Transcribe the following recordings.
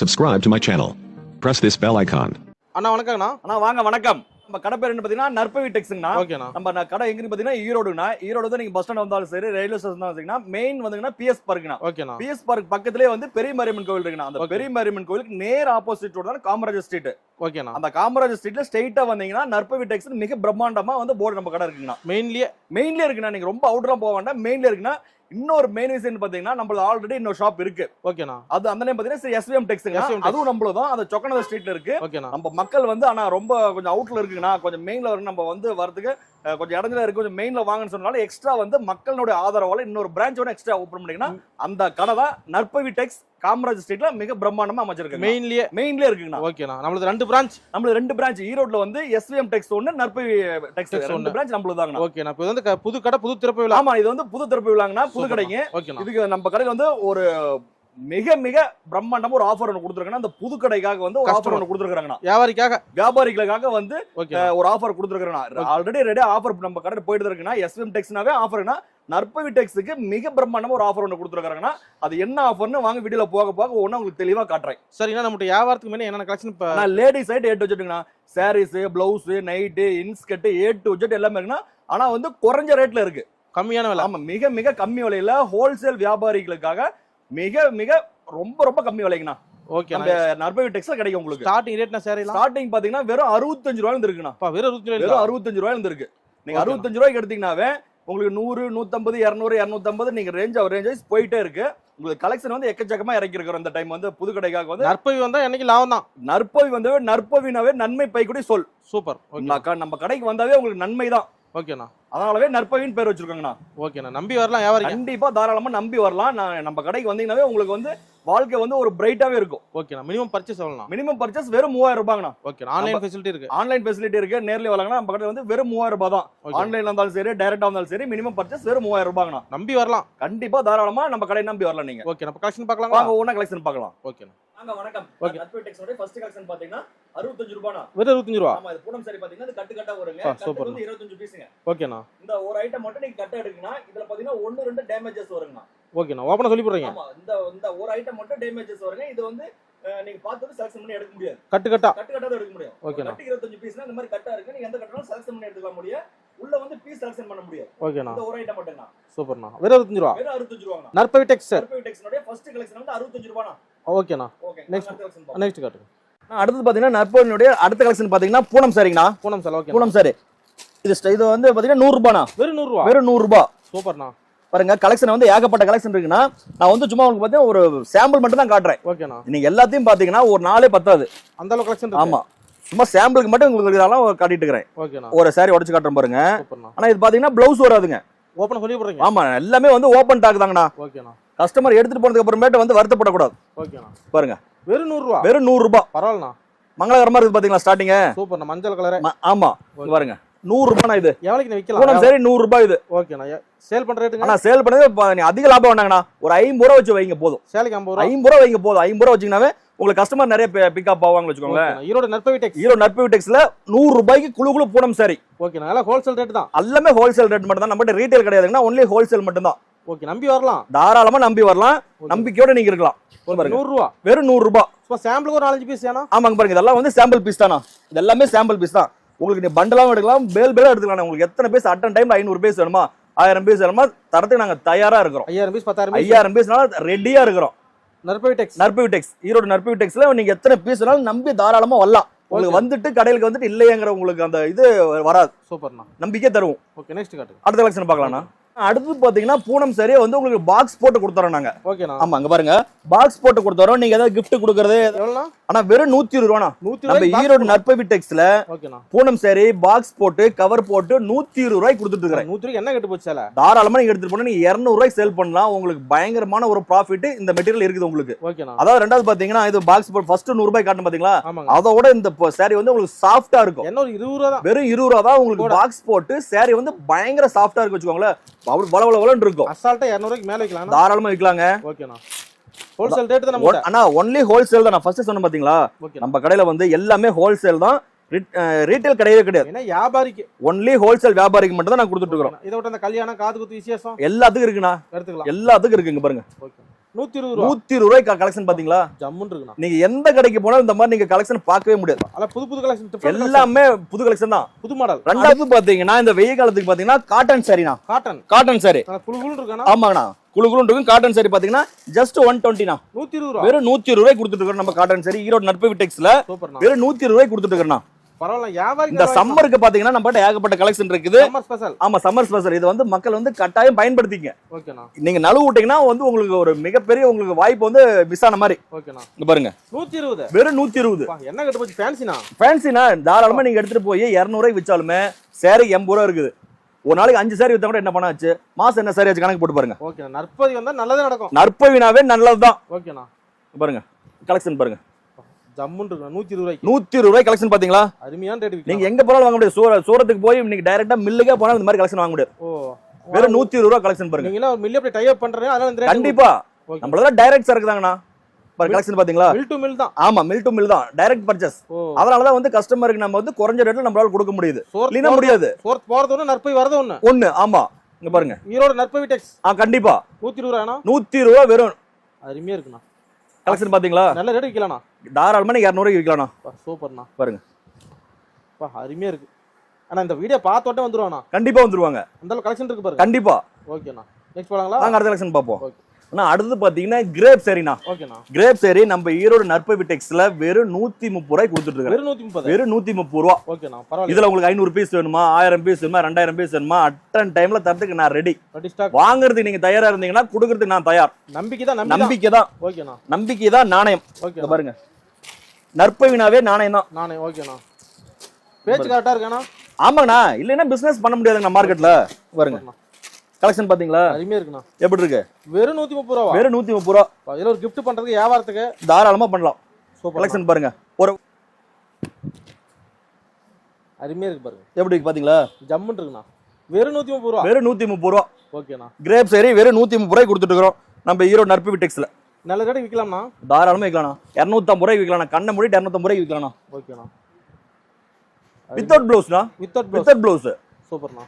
Subscribe to my channel. Press this bell icon. அண்ணா வணக்கங்கண்ணா. அண்ணா வாங்க வணக்கம். நம்ம கடை பேர் என்ன பாத்தீங்கன்னா நற்பவி டெக்ஸ்ங்கண்ணா. ஓகேண்ணா. நம்ம கடை எங்கன்னு பாத்தீங்கன்னா ஈரோடுங்கண்ணா. ஈரோடு வந்து நீங்க பஸ் ஸ்டாண்ட் வந்தாலும் சரி ரயில்வே ஸ்டேஷன் வந்தீங்கன்னா மெயின் வந்துங்கன்னா பிஎஸ் பார்க்குண்ணா ஓகேண்ணா. பிஎஸ் பார்க் பக்கத்துலயே வந்து பெரிய மாரியம்மன் கோவில் இருக்குண்ணா அந்த. பெரிய மாரியம்மன் கோவிலுக்கு நேர் ஆப்போசிட் ரோடு தான் காமராஜர் ஸ்ட்ரீட் ஓகேண்ணா. அந்த காமராஜர் ஸ்ட்ரீட்ல ஸ்ட்ரைட்டா வந்தீங்கன்னா நற்பவி டெக்ஸ் மிக பிரம்மாண்டமா வந்து போர்டு நம்ம கடை இருக்குங்கண்ணா. மெயின்லயே மெயின்ல இருக்குண்ணா நீங்க ரொம்ப அவுட்டரா போக வேண்டாம். மெயின்ல இருக்குண்ணா இன்னொரு மெயின் விஷயம் பாத்தீங்கன்னா நம்மள ஆல்ரெடி இன்னொரு ஷாப் இருக்கு. ஓகேண்ணா. அது அந்த நேம் பாத்தீங்கன்னா எஸ்விஎம் Tex. அதுவும் நம்மளதான் அந்த சொக்கநத ஸ்ட்ரீட்ல இருக்கு. நம்ம மக்கள் வந்து ஆனா ரொம்ப கொஞ்சம் அவுட்ல இருக்குங்கண்ணா. கொஞ்சம் மெயின்ல வர நம்ம வந்து வரதுக்கு கொஞ்சம் இடத்துல இருக்கு. கொஞ்சம் மெயின்ல வாங்கன்னு சொன்னாலும் எக்ஸ்ட்ரா வந்து மக்களோட ஆதரவால இன்னொரு பிரான்ச்சோட எக்ஸ்ட்ரா ஓபன் பண்ணீங்கன்னா அந்த கடை தான் நற்பவி டெக்ஸ் காமராஜ் ஸ்ட்ரீட்ல மிக பிரம்மாண்டமா அமைச்சிருக்கு மெயின்லயே மெயின்ல இருக்குங்கண்ணா. ஓகேண்ணா. நம்மளது ரெண்டு பிரான்ச் நம்மளுக்கு ரெண்டு பிரான்ச் ஈரோட்ல வந்து எஸ்விஎம் டெக்ஸ் ஒன்னு நற்பவி டெக்ஸ் ரெண்டு ஒண்ணு. பிரான்ச் நம்மளுக்கு தாங்கண்ணா ஓகேண்ணா. இப்போ வந்து புது கடை புது திறப்பு விழா. ஆமா இது வந்து புது திறப்பு விழாங்கண்ணா புது. கடைங்க. இதுக்கு நம்ம கடையில வந்து ஒரு மிக மிக பிரம்மாண்டமா ஒரு ஆஃபர் ஒன்று கொடுத்துருக்காங்க அந்த புது கடைக்காக வந்து ஒரு ஆஃபர். ஒன்று கொடுத்துருக்காங்கண்ணா வியாபாரிக்காக? வியாபாரிகளுக்காக வந்து ஒரு ஆஃபர் கொடுத்துருக்காங்க ஆல்ரெடி ரெடி ஆஃபர் நம்ம கடையில் போயிட்டு இருக்குன்னா எஸ்எம் டெக்ஸ்னாவே ஆஃபர்னா நற்பவி டெக்ஸுக்கு மிக பிரம்மாண்டமா ஒரு ஆஃபர் ஒன்று கொடுத்துருக்காங்கன்னா அது என்ன ஆஃபர்னு வாங்க வீடியோல போக போக ஒன்று உங்களுக்கு தெளிவா காட்டுறேன். சரிண்ணா நம்மகிட்ட வியாபாரத்துக்கு முன்னே என்னென்ன கலெக்ஷன் இப்போ நான் லேடிஸ் சைடு ஏட்டு வச்சுட்டுங்கண்ணா sarees blouse night inskirt A to Z எல்லாமே இருக்குன்னா ஆனா வந்து குறைஞ்ச ரேட்ல இருக்கு. கம்மியான விலை. ஆமா மிக மிக கம்மி விலையில ஹோல்சேல் வியாபாரிகளுக்காக மிக மிக ரொம்ப ரொம்ப கம்மி விலைங்கண்ணா. நம்ம ஓகேண்ணா நற்பவி கிடைக்கும் உங்களுக்கு. ஸ்டார்டிங் ரேட்னா சேரீலாம் ஸ்டார்டிங் பாத்தீங்கன்னா வெறும் அறுபத்தஞ்சு ரூபாயில இருக்குண்ணா வெறும் அறுபத்தஞ்சு ரூபாயில? இருக்கு நீங்க. அறுபத்தஞ்சு ரூபாய்க்கு எடுத்தீங்கன்னாவே உங்களுக்கு நூறு நூத்தம்பது இரநூறு இரநூத்தம்பது நீங்க ரேஞ்ச் ரேஞ்ச் வைஸ் போயிட்டே இருக்கு. உங்களுக்கு கலெக்ஷன் வந்து எக்கச்சக்கமா இறக்கி இருக்கிறோம் இந்த டைம் வந்து புது கடைக்காக வந்து. நற்பவி வந்தா என்னைக்கு லாபம் தான். நற்பவி வந்து நற்பவினாவே நன்மை பை கூட சொல். சூப்பர் ஓகே நம்ம நம்ம கடைக்கு வந்தாவே உங்களுக்கு நன்மை தான். ஓகேண்ணா. அதனாலவே நற்பவின்னு பேர் வச்சிருக்காங்கண்ணா. ஓகேண்ணா. நம்பி வரலாம் வியாபாரிங்க. கண்டிப்பா தாராளமா நம்பி வரலாம். நான் நம்ம கடைக்கு வந்தீங்கன்னாவே உங்களுக்கு வந்து வாழ்க்கை வந்து ஒரு பிரைட்டாவே இருக்கும். ஓகேண்ணா மினிமம் பர்ச்சேஸ் எவ்வளோண்ணா மினிமம் பர்ச்சேஸ் வெறும் மூவாயிரம் ரூபாங்கண்ணா. ஓகேண்ணா ஆன்லைன் ஃபெசிலிட்டி இருக்கு. ஆன்லைன் ஃபெசிலிட்டி இருக்கு நேர்ல வரலாங்கன்னா நம்ம கடையில் வந்து வெறும் மூவாயிரம் ரூபாய் தான். ஓகே ஆன்லைன்ல இருந்தாலும் சரி டைரக்டா இருந்தாலும் சரி மினிமம் பர்ச்சேஸ் வெறும் மூவாயிரம் ரூபாங்கண்ணா. நம்பி வரலாம். கண்டிப்பா தாராளமா நம்ம கடையை நம்பி வரலாம் நீங்க. ஓகே நம்ம கலெக்ஷன் பார்க்கலாங்களா வாங்க ஒவ்வொன்றா கலெக்ஷன் பார்க்கலாம். ஓகேண்ணா வாங்க வணக்கம். Okay. நட்பு டெக்ஸோட ஃபர்ஸ்ட் கலெக்ஷன் பாத்தீங்கன்னா அறுபத்தஞ்சு ரூபானா வெறும் இருபத்தஞ்சு ரூபா? ஆமா இது பூனம் சரி பாத்தீங்கன்னா இது கட்டு கட்டா வருங்க. கட்டு. வந்து இருபத்தஞ்சு பீஸுங்க ஓகேண்ணா இந்த ஒரு ஐட்டம் மட்டும் நீங்க கட்ட எடுக்கணும் இதுல பாத்தீங்கன்னா ஒன்னு ரெண்டு டேமேஜஸ் வருங்கண்ணா. ஓகேண்ணா ஓப்பனாக சொல்லி போடுறீங்க. ஆமா இந்த இந்த ஒரு ஐட்டம் மட்டும் டேமேஜஸ் வருங்க இது வந்து நீங்க பார்த்து செலக்ஷன் பண்ணி எடுக்க முடியாது. கட்டு கட்டா கட்டு கட்டா எடுக்க முடியும் ஓகேண்ணா. கட்டு இருபத்தஞ்சு பீஸ்னா இந்த மாதிரி கட்டா இருக்கு. நீங்க எந்த கட்டணும் செலக்ஷன் பண்ணி எடுத்துக்கலாம் முடியும் உள்ள வந்து பீஸ் செலக்ஷன் பண்ண முடியாது. ஓகேண்ணா. இந்த ஒரு ஐட்டம் மட்டும் தான் சூப்பர்ண்ணா. வெறும் இருபத்தஞ்சு ரூபா? வெறும் அறுபத்தஞ்சு ரூபாங்க நற்பவி டெக்ஸ் டெக்ஸனுடைய ஃபர்ஸ்ட் கலெக்ஷன் வந்து அறுபத்தஞ்சு ரூபானா ஓகேண்ணா. Okay Next. நெக்ஸ்ட் காட்டுங்க. அடுத்து பாத்தீங்கன்னா நற்பனுடைய அடுத்த கலெக்ஷன் பாத்தீங்கன்னா பூனம் சாரிங்கண்ணா. Poonam sir okay Poonam sorry. இது இது வந்து பாத்தீங்கன்னா நூறு ரூபாண்ணா. வெறும் நூறுரூவா வெறும் நூறு ரூபாய் சூப்பர்ண்ணா. பாருங்க கலெக்ஷன் வந்து ஏகப்பட்ட கலெக்ஷன் இருக்குன்னா நான் வந்து சும்மா உங்களுக்கு பார்த்தீங்கன்னா ஒரு சாம்பிள் மட்டும் தான் காட்டுறேன். ஓகேண்ணா நீங்க எல்லாத்தையும் பாத்தீங்கன்னா ஒரு நாளே பத்தாது. அந்த அளவு கலெக்ஷன் ஆமா. சும்மா சாம்பிளுக்கு மட்டும் உங்களுக்கு இதெல்லாம் காட்டிட்டு இருக்கிறேன். ஒரு சாரி உடச்சு காட்டுறேன் பாருங்க. ஆனா இது பாத்தீங்கன்னா பிளவுஸ் வராதுங்க. ஓப்பனாக சொல்லி போடுறீங்க? ஆமா எல்லாமே வந்து ஓப்பன் டாக் தாங்கண்ணா. ஓகேண்ணா கஸ்டமர் எடுத்துட்டு போனதுக்கு அப்புறமேட்டு வந்து வருத்தப்படக்கூடாது. ஓகேண்ணா பாருங்க. வெறும் நூறுரூவா வெறும் நூறு ரூபாய் பரவாயில்லண்ணா. மங்களகரமா இருக்கு பாத்தீங்களா ஸ்டார்டிங் சூப்பர்ண்ணா மஞ்சள் கலரு ஆமா. பாருங்க. நூறு ரூபாய்ண்ணா இது. பூனம் விற்கலாம்? சரி நூறு ரூபாய் இது. ஓகேண்ணா சேல் பண்ணுற ரேட்டுங்க? ஆனா சேல் பண்ணது நீ அதிக லாபம் வேண்டாங்கண்ணா ஒரு ஐம்பது ரூபா வச்சு வைங்க போதும். சேலைக்கு ஐம்பது ரூபா? ஐம்பது ரூபா வைங்க போதும். ஐம்பது ரூபா வச்சீங்கன்னாவே உங்களுக்கு கஸ்டமர் நிறைய பிக்கப் ஆவாங்க வச்சுக்கோங்களேன். ஈரோடு நற்பவி டெக்ஸ் ஹீரோ நட்பு டெக்ஸ்ல நூறு ரூபாய்க்கு குழு குழு பூனம் சாரி. ஓகேண்ணா. எல்லாம் ஹோல்சேல் ரேட்டு தான். எல்லாமே ஹோல்சேல் ரேட் மட்டும் தான். நம்மகிட்ட ரீட்டைல் கிடையாதுங்கன்னா ஒன்லி ஹோல்சேல் மட்டும் தான். ஓகே நம்பி வரலாம். தாராளமா நம்பி வரலாம். நம்பிக்கையோட நீங்க இருக்கலாம். பாருங்க. நூறுரூவா? வெறும் நூறு ரூபாய் சும்மா சாம்பிளுக்கு ஒரு நாலஞ்சு பீஸ் ஏன்னா ஆமாங்க பாருங்க. இதெல்லாம் வந்து சாம்பிள் பீஸ் தானா? இது எல்லாமே சாம்பிள் பீஸ் தான். உங்களுக்கு நீ பண்டலாவும் எடுக்கலாம் பேல் பேலா எடுத்துக்கலாம் உங்களுக்கு எத்தனை பீஸ் அட்டன் டைம்ல ஐநூறு பீஸ் வேணுமா? ஆயிரம் பீஸ் வேணுமா? தரத்துக்கு நாங்க தயாரா இருக்கிறோம். ஐயாயிரம் பீஸ் பத்தாயிரம் ஐயாயிரம் பீஸ்னால ரெடியா இருக்கிறோம். நற்பவி டெக்ஸ் நற்பவி டெக்ஸ் ஈரோடு நற்பவி டெக்ஸ்ல நீங்க எத்தனை பீஸ் வேணாலும் நம்பி தாராளமா வரலாம். உங்களுக்கு வந்துட்டு கடையிலுக்கு வந்துட்டு இல்லையங்கிற உங்களுக்கு அந்த இது வராது. சூப்பர்ண்ணா. நம்பிக்கை தருவோம். ஓகே நெக்ஸ்ட் காட்டுங்க அடுத்த கலெக்ஷன் பார்க்கலாம்ண்ணா. அடுத்து பாத்தீங்கன்னா பூனம் சரியா வந்து உங்களுக்கு பாக்ஸ் போட்டு கொடுத்துறோம் நாங்க. ஓகேண்ணா ஆமா அங்க பாருங்க. பாக்ஸ் போட்டு கொடுத்துறோம். நீங்க ஏதாவது gift கொடுக்கறது எவ்வளோண்ணா? ஆனா வெறும் நூத்தி இருபது ரூபாண்ணா. நம்ம ஈரோடு நற்பவி டெக்ஸ்ல ஓகேண்ணா. பூனம் சாரி பாக்ஸ் போட்டு கவர் போட்டு நூத்தி இருபது ரூபாய்க்கு கொடுத்துட்டு இருக்கிறேன். நூற்றி ரூபாய்க்கு என்ன கட்டு போச்சு தாராளமா நீங்க எடுத்துட்டு போனா நீங்க இருநூறு ரூபாய்க்கு சேல் பண்ணலாம். உங்களுக்கு பயங்கரமான ஒரு ப்ராஃபிட் இந்த மெட்டீரியல் இருக்குது உங்களுக்கு. அதாவது ரெண்டாவது பாத்தீங்கன்னா இது பாக்ஸ் போட்டு ஃபர்ஸ்ட் நூறு ரூபாய் காட்டும் பாத்தீங்களா? அதோட இந்த சாரி வந்து உங்களுக்கு சாஃப்டா இருக்கும். என்ன ஒரு இருபது ரூபா தான். வெறும் இருபது ரூபா தான் உங்களுக்கு பாக்ஸ் போட்டு சாரி வந்து பயங்கர சாஃப்டா இருக்கு வச்சுக்கோங்களேன். அவ்வளவு வள வள வளன்னு இருக்கும். அசால்ட்டா இரநூறுவாய்க்கு மேலே வைக்கலாம் தாராளமா விற்கலாங்க ஓகேண்ணா. ஹோல்சேல் ரேட்டு தான் நம்ம ஆனா ஒன்லி ஹோல்சேல் தான். நான் ஃபர்ஸ்ட் சொன்னேன் பாத்தீங்களா? நம்ம கடையில வந்து எல்லாமே ஹோல்சேல் தான். ரீட்டைல் கிடையவே கிடையாது. ஏன்னா வியாபாரிக்கு. ஒன்லி ஹோல்சேல் வியாபாரிக்கு மட்டும் தான் நான் கொடுத்துட்டு இருக்கிறோம். இதை விட்டு அந்த கல்யாணம் காது குத்து விசேஷம்? எல்லாத்துக்கும் இருக்குண்ணா. எடுத்துக்கலாம். எல்லாத்துக்கும் இருக்குங்க பாருங்க. நூத்தி இருபது ரூபா. நூத்தி இருபது ரூபாய் கலெக்ஷன் பாத்தீங்களா? ஜம்முன்னு இருக்குண்ணா. நீங்க எந்த கடைக்கு போனாலும் இந்த மாதிரி நீங்க கலெக்ஷன் பார்க்கவே முடியாது. அல்ல புது புது கலெக்ஷன் எல்லாமே புது கலெக்ஷன் தான். புது மாடல் ரெண்டாவது பாத்தீங்கன்னா இந்த வெயில் காலத்துக்கு பாத்தீங்கன்னா காட்டன் சாரினா காட்டன் காட்டன் சாரி ஆமாங்கண்ணா. குழு குழு இருக்கும் காட்டன் சாரி பாத்தீங்கன்னா ஜஸ்ட் ஒன் டுவெண்ட்டினா நூத்தி இருபது ரூபா. வெறும் நூத்தி இருபது ரூபாய் கொடுத்துட்டு நம்ம காட்டன் சாரி ஈரோடு நட்பு டெக்ஸ்ல சூப்பர்ண்ணா. வெறும் நூத்தி இருபது ரூபாய் கொடுத்துட்டு இருக்கோம் பரவாயில்ல வியாபாரி இந்த சம்மருக்கு பாத்தீங்கன்னா நம்ம ஏகப்பட்ட கலெக்ஷன் இருக்குது. ஆமா சம்மர் ஸ்பெஷல் இது வந்து மக்கள் வந்து கட்டாயம் பயன்படுத்திங்க. நீங்க நழுவு விட்டீங்கன்னா வந்து உங்களுக்கு ஒரு மிகப்பெரிய உங்களுக்கு வாய்ப்பு வந்து மிஸ் ஆன மாதிரி பாருங்க. நூத்தி இருபது. வெறும் நூத்தி இருபது. என்ன கட்டு போச்சு ஃபேன்சினா ஃபேன்சினா தாராளமா நீங்க எடுத்துட்டு போய் இரநூறுவாய் விச்சாலுமே சேரி எண்பது ரூபா இருக்குது. ஒரு நாளைக்கு அஞ்சு சாரி வித்தா கூட என்ன பண்ணாச்சு மாசம் என்ன சாரி ஆச்சு கணக்கு போட்டு பாருங்க. ஓகேண்ணா நற்பதி வந்தா நல்லதே நடக்கும். நற்பவினாவே நல்லதுதான். ஓகேண்ணா பாருங்க. கலெக்ஷன் பாருங்க. ஜம்முன்னு நூத்தி இருபது ரூபாய்க்கு. நூத்தி இருபது ரூபாய் கலெக்ஷன் பாத்தீங்களா? அருமையான ரேட் நீங்க எங்க போனாலும் வாங்க முடியாது. சூர சூரத்துக்கு போய் நீங்க டைரக்டா மில்லுக்கே போனாலும் இந்த மாதிரி கலெக்ஷன் வாங்க முடியாது. ஓ. வெறும் நூத்தி இருபது ரூபாய் கலெக்ஷன் பாருங்க. நீங்க மில்லி அப்படி டை அப் பண்றீங்க? அதனால கண்டிப்பா. ஓகே. நம்மளதான் டைரக்ட் சரக்கு தாங்கண்ணா பாருங்க கலெக்ஷன் பாத்தீங்களா? மில் டு மில் தான். ஆமா மில் டு மில் தான். டைரக்ட் பர்ச்சேஸ் ஓ. அதனாலதான் வந்து கஸ்டமருக்கு நம்ம வந்து குறைஞ்ச ரேட்ல நம்மளால கொடுக்க முடியுது. சோர்த் இல்லைன்னா முடியாது. ஃபோர்த் போறது ஒண்ணு நற்பை வரது ஒண்ணு. ஒண்ணு ஆமா. இங்க பாருங்க. ஈரோடு நற்பவி டெக்ஸ் ஆ கண்டிப்பா. நூத்தி இருபது ரூபாய்ண்ணா நூத்தி இருபது ரூபா வெறும். அருமையா இருக்குண்ணா. கலெக்ஷன் பாத்தீங்களா? நல்ல ரேட் விற்கலாண்ணா. தாராளமா நீங்க இரநூறு விற்கலாம்ண்ணா பா, சூப்பர்ண்ணா. பாருங்க. பா அருமையா இருக்கு. ஆனா இந்த வீடியோ பார்த்தோட்டே வந்துருவாண்ணா. கண்டிப்பா வந்துருவாங்க. அந்த கலெக்ஷன் இருக்கு பாருங்க. கண்டிப்பா. ஓகேண்ணா. நெக்ஸ்ட் போலாங்களா? நாங்க அடுத்த கலெக்ஷன் பார்ப்போம். ஓகே. ஆனா அடுத்து பாத்தீங்கன்னா கிரேப் சரிண்ணா. ஓகேண்ணா கிரேப் சரி நம்ம ஈரோடு நற்பவி டெக்ஸ்ல வெறும் நூத்தி முப்பது ரூபாய் கொடுத்துட்டு இருக்கேன் வெறும் நூத்தி முப்பது ரூபா? இதுல உங்களுக்கு ஐநூறு பீஸ் வேணுமா ஆயிரம் பீஸ் வேணுமா ரெண்டாயிரம் பீஸ் வேணுமா அட்டன் டைம்ல தரத்துக்கு நான் ரெடி வாங்குறதுக்கு நீங்க தயாரா இருந்தீங்கன்னா கொடுக்கறதுக்கு நான் தயார். நம்பிக்கை தான் நம்பி நம்பிக்கை தான். ஓகேண்ணா நம்பிக்கை தான் நாணயம். பாருங்க. நற்பவினாவே நாணயம் தான். நானே ஓகேண்ணா பேச்சு கரெக்டா இருக்காண்ணா ஆமாங்கண்ணா. இல்லைன்னா பிசினஸ் பண்ண முடியாதுங்க மார்க்கெட்ல பாருங்க. கலெக்ஷன் பாத்தீங்களா? அருமையா இருக்குண்ணா. எப்படி இருக்கு? வெறும் நூத்தி முப்பது ரூபா. வெறும் நூத்தி முப்பது ரூபா இதுல ஒரு gift பண்றதுக்கு வியாபாரத்துக்கு தாராளமா பண்ணலாம். சூப்பர் கலெக்ஷன் பாருங்க. ஒரு அருமையா இருக்கு பாருங்க. எப்படி இருக்கு பாத்தீங்களா? ஜம்முன்னு இருக்குண்ணா. வெறும் நூத்தி முப்பது ரூபா. வெறும் நூத்தி முப்பது ரூபா. ஓகேண்ணா. கிரேப் சரி வெறும் நூத்தி முப்பது ரூபாய் கொடுத்துட்டு இருக்கிறோம். நம்ம ஈரோடு நற்பவி டெக்ஸ்ல நல்ல ரேட் விற்கலாம்ண்ணா தாராளமா விற்கலாம் இரநூத்தம்பது ரூபாய் விற்கலாம் கண்ணை மூடி இரநூத்தம்பது ரூபாய் விற்கலாம் ஓகேண்ணா. வித்தவுட் பிளவுஸ்னா வித்தவுட் வித்தவுட் பிளவுஸ் சூப்பர்ண்ணா.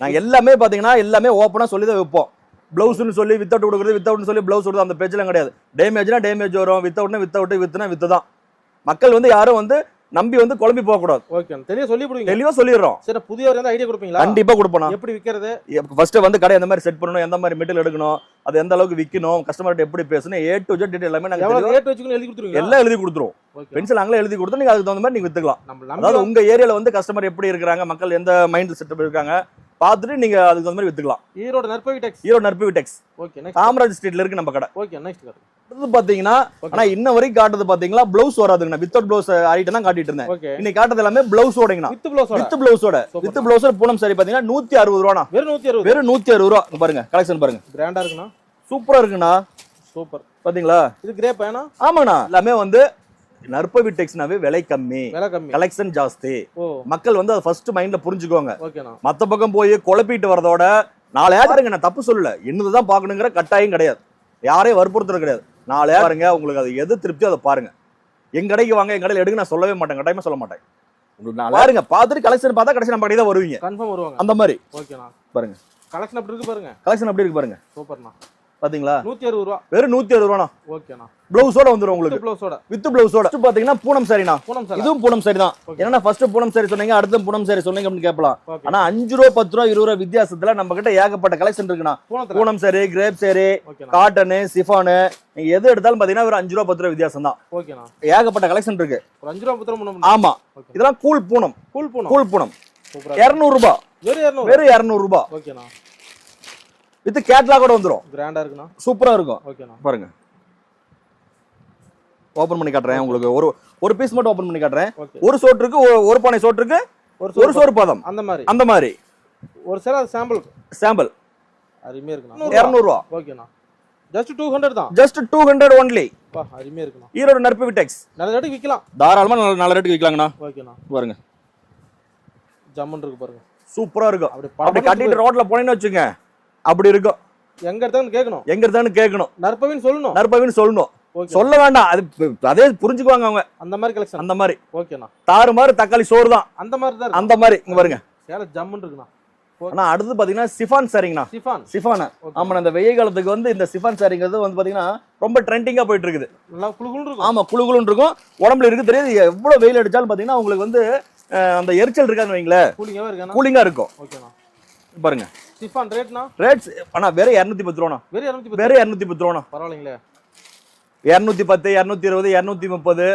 நாங்க எல்லாமே பாத்தீங்கன்னா எல்லாமே ஓப்பனா சொல்லி தான் வைப்போம். பிளவுஸ்னு சொல்லி வித்தவுட் கொடுக்குறது வித்தவுட்னு சொல்லி பிளவுஸ் கொடுக்குறது அந்த பேச்செல்லாம் கிடையாது. டேமேஜ்னா டேமேஜ் வரும் வித்தவுட்னா வித்தவுட் வித்துனா வித்து தான். மக்கள் வந்து யாரும் வந்து நம்பி வந்து குழம்பி போக கூடாது ஓகேண்ணா தெளிவா சொல்லி போடுவீங்க. தெளிவா சொல்லிடுறோம். சரி புதியவர் வந்து ஐடியா கொடுப்பீங்களா? கண்டிப்பா கொடுப்போம் எப்படி விற்கிறது ஃபர்ஸ்ட் வந்து கடை எந்த மாதிரி செட் பண்ணணும் எந்த மாதிரி மெட்டீரியல் எடுக்கணும் அது எந்த அளவுக்கு விற்கணும் கஸ்டமர்கிட்ட எப்படி பேசணும் ஏ டு ஜெட் எல்லாமே நாங்க எவ்வளவு தெளிவா ரேட் வச்சுக்கணும் எழுதி கொடுத்துருவீங்களா? எல்லாம் எழுதி கொடுத்துருவோம். ஓகே பென்சில் அங்கே எழுதி கொடுத்து நீங்க அதுக்கு தகுந்த மாதிரி நீங்க வித்துக்கலாம். அதாவது உங்க ஏரியால வந்து கஸ்டமர் எப்படி இருக்கிறாங்க மக்கள் எந்த மைண்ட் செட்டப் இருக்காங்க பார்த்துட்டு நீங்க அதுக்கு தகுந்த மாதிரி வித்துக்கலாம். ஈரோடு நற்பவி டெக்ஸ் ஈரோடு நற்பவி டெக்ஸ் ஓகே நெக்ஸ்ட் காமராஜ் ஸ்ட்ரீட்ல இருக்கு நம்ம கடை. ஓகே நெக்ஸ்ட் காட்டு அடுத்து பாத்தீங்கன்னா. ஆனா இன்ன வரைக்கும் காட்டுறது பாத்தீங்கன்னா பிளவுஸ் வராதுங்கண்ணா. வித்தவுட் பிளவுஸ் ஆடிட்டு தான் காட்டிட்டு இருந்தேன். இன்னைக்கு காட்டுறது எல்லாமே பிளவுஸ் ஓடைங்கண்ணா. வித் ப்ளவுஸோட வித் பிளவுஸோட. வித் பிளவுஸ் பூனம் சாரி பாத்தீங்கன்னா நூத்தி அறுபது ரூபாண்ணா. வெறும் நூத்தி அறுபது? வெறும் நூத்தி அறுபது ரூபா. பாருங்க கலெக்ஷன் பாருங்க. கிராண்டா இருக்குண்ணா. சூப்பரா இருக்குண்ணா. சூப்பர் பாத்தீங்களா? இது கிரே பையனா ஆமாண்ணா எல்லாமே வந்து நற்பவி டெக்ஸ்னாவே விலை கம்மி. கலெக்ஷன் ஜாஸ்தி. மக்கள் வந்து அதை ஃபர்ஸ்ட் மைண்ட்ல புரிஞ்சுக்கோங்க. மத்த பக்கம் போய் குழப்பிட்டு வரதோட நாலு பாருங்க நான் தப்பு சொல்லல. என்னதுதான் பார்க்கணுங்கிற கட்டாயம் கிடையாது. யாரையும் வற்புறுத்துறது கிடையாது. நாலு பாருங்க உங்களுக்கு அது எது திருப்தியோ அதை பாருங்க. எங்க கடைக்கு வாங்க எங்க கடையில் எடுங்க நான் சொல்லவே மாட்டேன். கட்டாயமா சொல்ல மாட்டேன். உங்களுக்கு நாலு பாருங்க பார்த்துட்டு கலெக்ஷன் பார்த்தா கடைசி நம்ம தான் வருவீங்க. கன்ஃபார்ம் வருவாங்க. அந்த மாதிரி. பாருங்க. கலெக்ஷன் அப்படி இருக்கு பாருங்க. கலெக்ஷன் அப்படி இருக்கு பாருங்க. சூப்பர்ண்ணா பாத்தீங்களா? நூத்தி அறுபது ரூபா. வெறும் நூத்தி அறுபது ரூபாண்ணா. ஓகேண்ணா பிளவுஸோட வந்துரும் உங்களுக்கு. வித் ப்ளவுஸோட வித் பிளவுஸோட பாத்தீங்கன்னா பூனம் சாரிண்ணா பூனம் சார் இதுவும் பூனம் சாரி தான். ஏன்னா ஃபர்ஸ்ட் பூனம் சாரி சொன்னீங்க அடுத்து பூனம் சாரி சொன்னீங்க அப்படின்னு கேட்கலாம் ஆனா அஞ்சு ரூபா பத்து ரூபா இருபது ரூபா வித்தியாசத்துல நம்ம கிட்ட ஏகப்பட்ட கலெக்ஷன் இருக்குண்ணா. Poonam saree crepe saree cotton chiffon நீங்க எது எடுத்தாலும் பாத்தீங்கன்னா ஒரு அஞ்சு ரூபா பத்து ரூபா வித்தியாசம் தான். ஏகப்பட்ட கலெக்ஷன் இருக்கு. ஒரு அஞ்சு ரூபா பத்து ரூபா ஆமா. இதெல்லாம் cool Poonam. Cool Poonam. Cool Poonam. சூப்பரா இருநூறு ரூபாய் வெறும் இரநூறு வெறும் ஓகேண்ணா வித் கேட்லாக் கூட வந்துரும். கிராண்டா இருக்குண்ணா. சூப்பரா இருக்கும். ஓகேண்ணா. பாருங்க. ஓபன் பண்ணி காட்டுறேன் உங்களுக்கு. ஒரு ஒரு பீஸ் மட்டும் ஓபன் பண்ணி காட்டுறேன். ஒரு சோற்றுக்கு ஒரு- ஒரு பானை சோற்றுக்கு ஒரு ஒரு சோறு பதம். அந்த மாதிரி. அந்த மாதிரி. ஒரு சில சாம்பிள் சாம்பிள் அருமையா இருக்குண்ணா. இருநூறு ரூபா ஓகேண்ணா. ஜஸ்ட் டூ ஹண்ட்ரட் தான். ஜஸ்ட் டூ ஹண்ட்ரட் ஒன்லி அருமையா இருக்குண்ணா. ஈரோடு நற்பு விட்டெக்ஸ் நல்ல ரேட்டுக்கு விற்கலாம் தாராளமா நல்ல நல்ல ரேட்டுக்கு விற்கலாங்கண்ணா ஓகேண்ணா. பாருங்க. ஜம்முன் இருக்கு பாருங்க. சூப்பரா இருக்கும். அப்படி கட்டிட்டு ரோட்ல போனீங்கன்னு வச்சுங்க அப்படி இருக்கும். எங்க எடுத்தாலும் கேட்கணும். எங்க இருந்தான்னு கேட்கணும். நற்பவின்னு சொல்லணும். நற்பவின்னு சொல்லணும். சொல்ல வேண்டாம். அது அதே புரிஞ்சுக்குவாங்க அவங்க. அந்த மாதிரி கலெக்ஷன் அந்த மாதிரி. ஓகேண்ணா. தாறு மாதிரி தக்காளி சோறு தான். அந்த மாதிரி தான் அந்த மாதிரி. இங்க பாருங்க. சேலை ஜம்முன் இருக்குண்ணா. ஆனா அடுத்து பாத்தீங்கன்னா சிஃபான் சாரிங்கண்ணா. சிஃபான். சிஃபான். ஆமா இந்த வெயில் காலத்துக்கு வந்து இந்த சிஃபான் சாரிங்கிறது வந்து பாத்தீங்கன்னா ரொம்ப ட்ரெண்டிங்கா போயிட்டு இருக்குது நல்லா குளு இருக்கும். ஆமா குளு குளுன்னு இருக்கும். உடம்புல இருக்கு தெரியாது. எவ்வளவு வெயில் அடிச்சாலும் பாத்தீங்கன்னா உங்களுக்கு வந்து அந்த எரிச்சல் இருக்கான்னு வைங்களேன். கூலிங்காவே இருக்கேண்ணா. கூலிங்கா இருக்கும். ஓகேண்ணா. பாருங்க. சிஃபான் ரேட்னா ரேட்ஸ் ஆனா வெறும் இரநூத்தி பத்து ரூபாண்ணா. வெறும் இரநூத்தி பத்து வெறும் இரநூத்தி பத்து ரூபாண்ணா. பரவாயில்லைங்களே. இரநூத்தி பத்து இரநூத்தி இருபது இரநூத்தி முப்பது.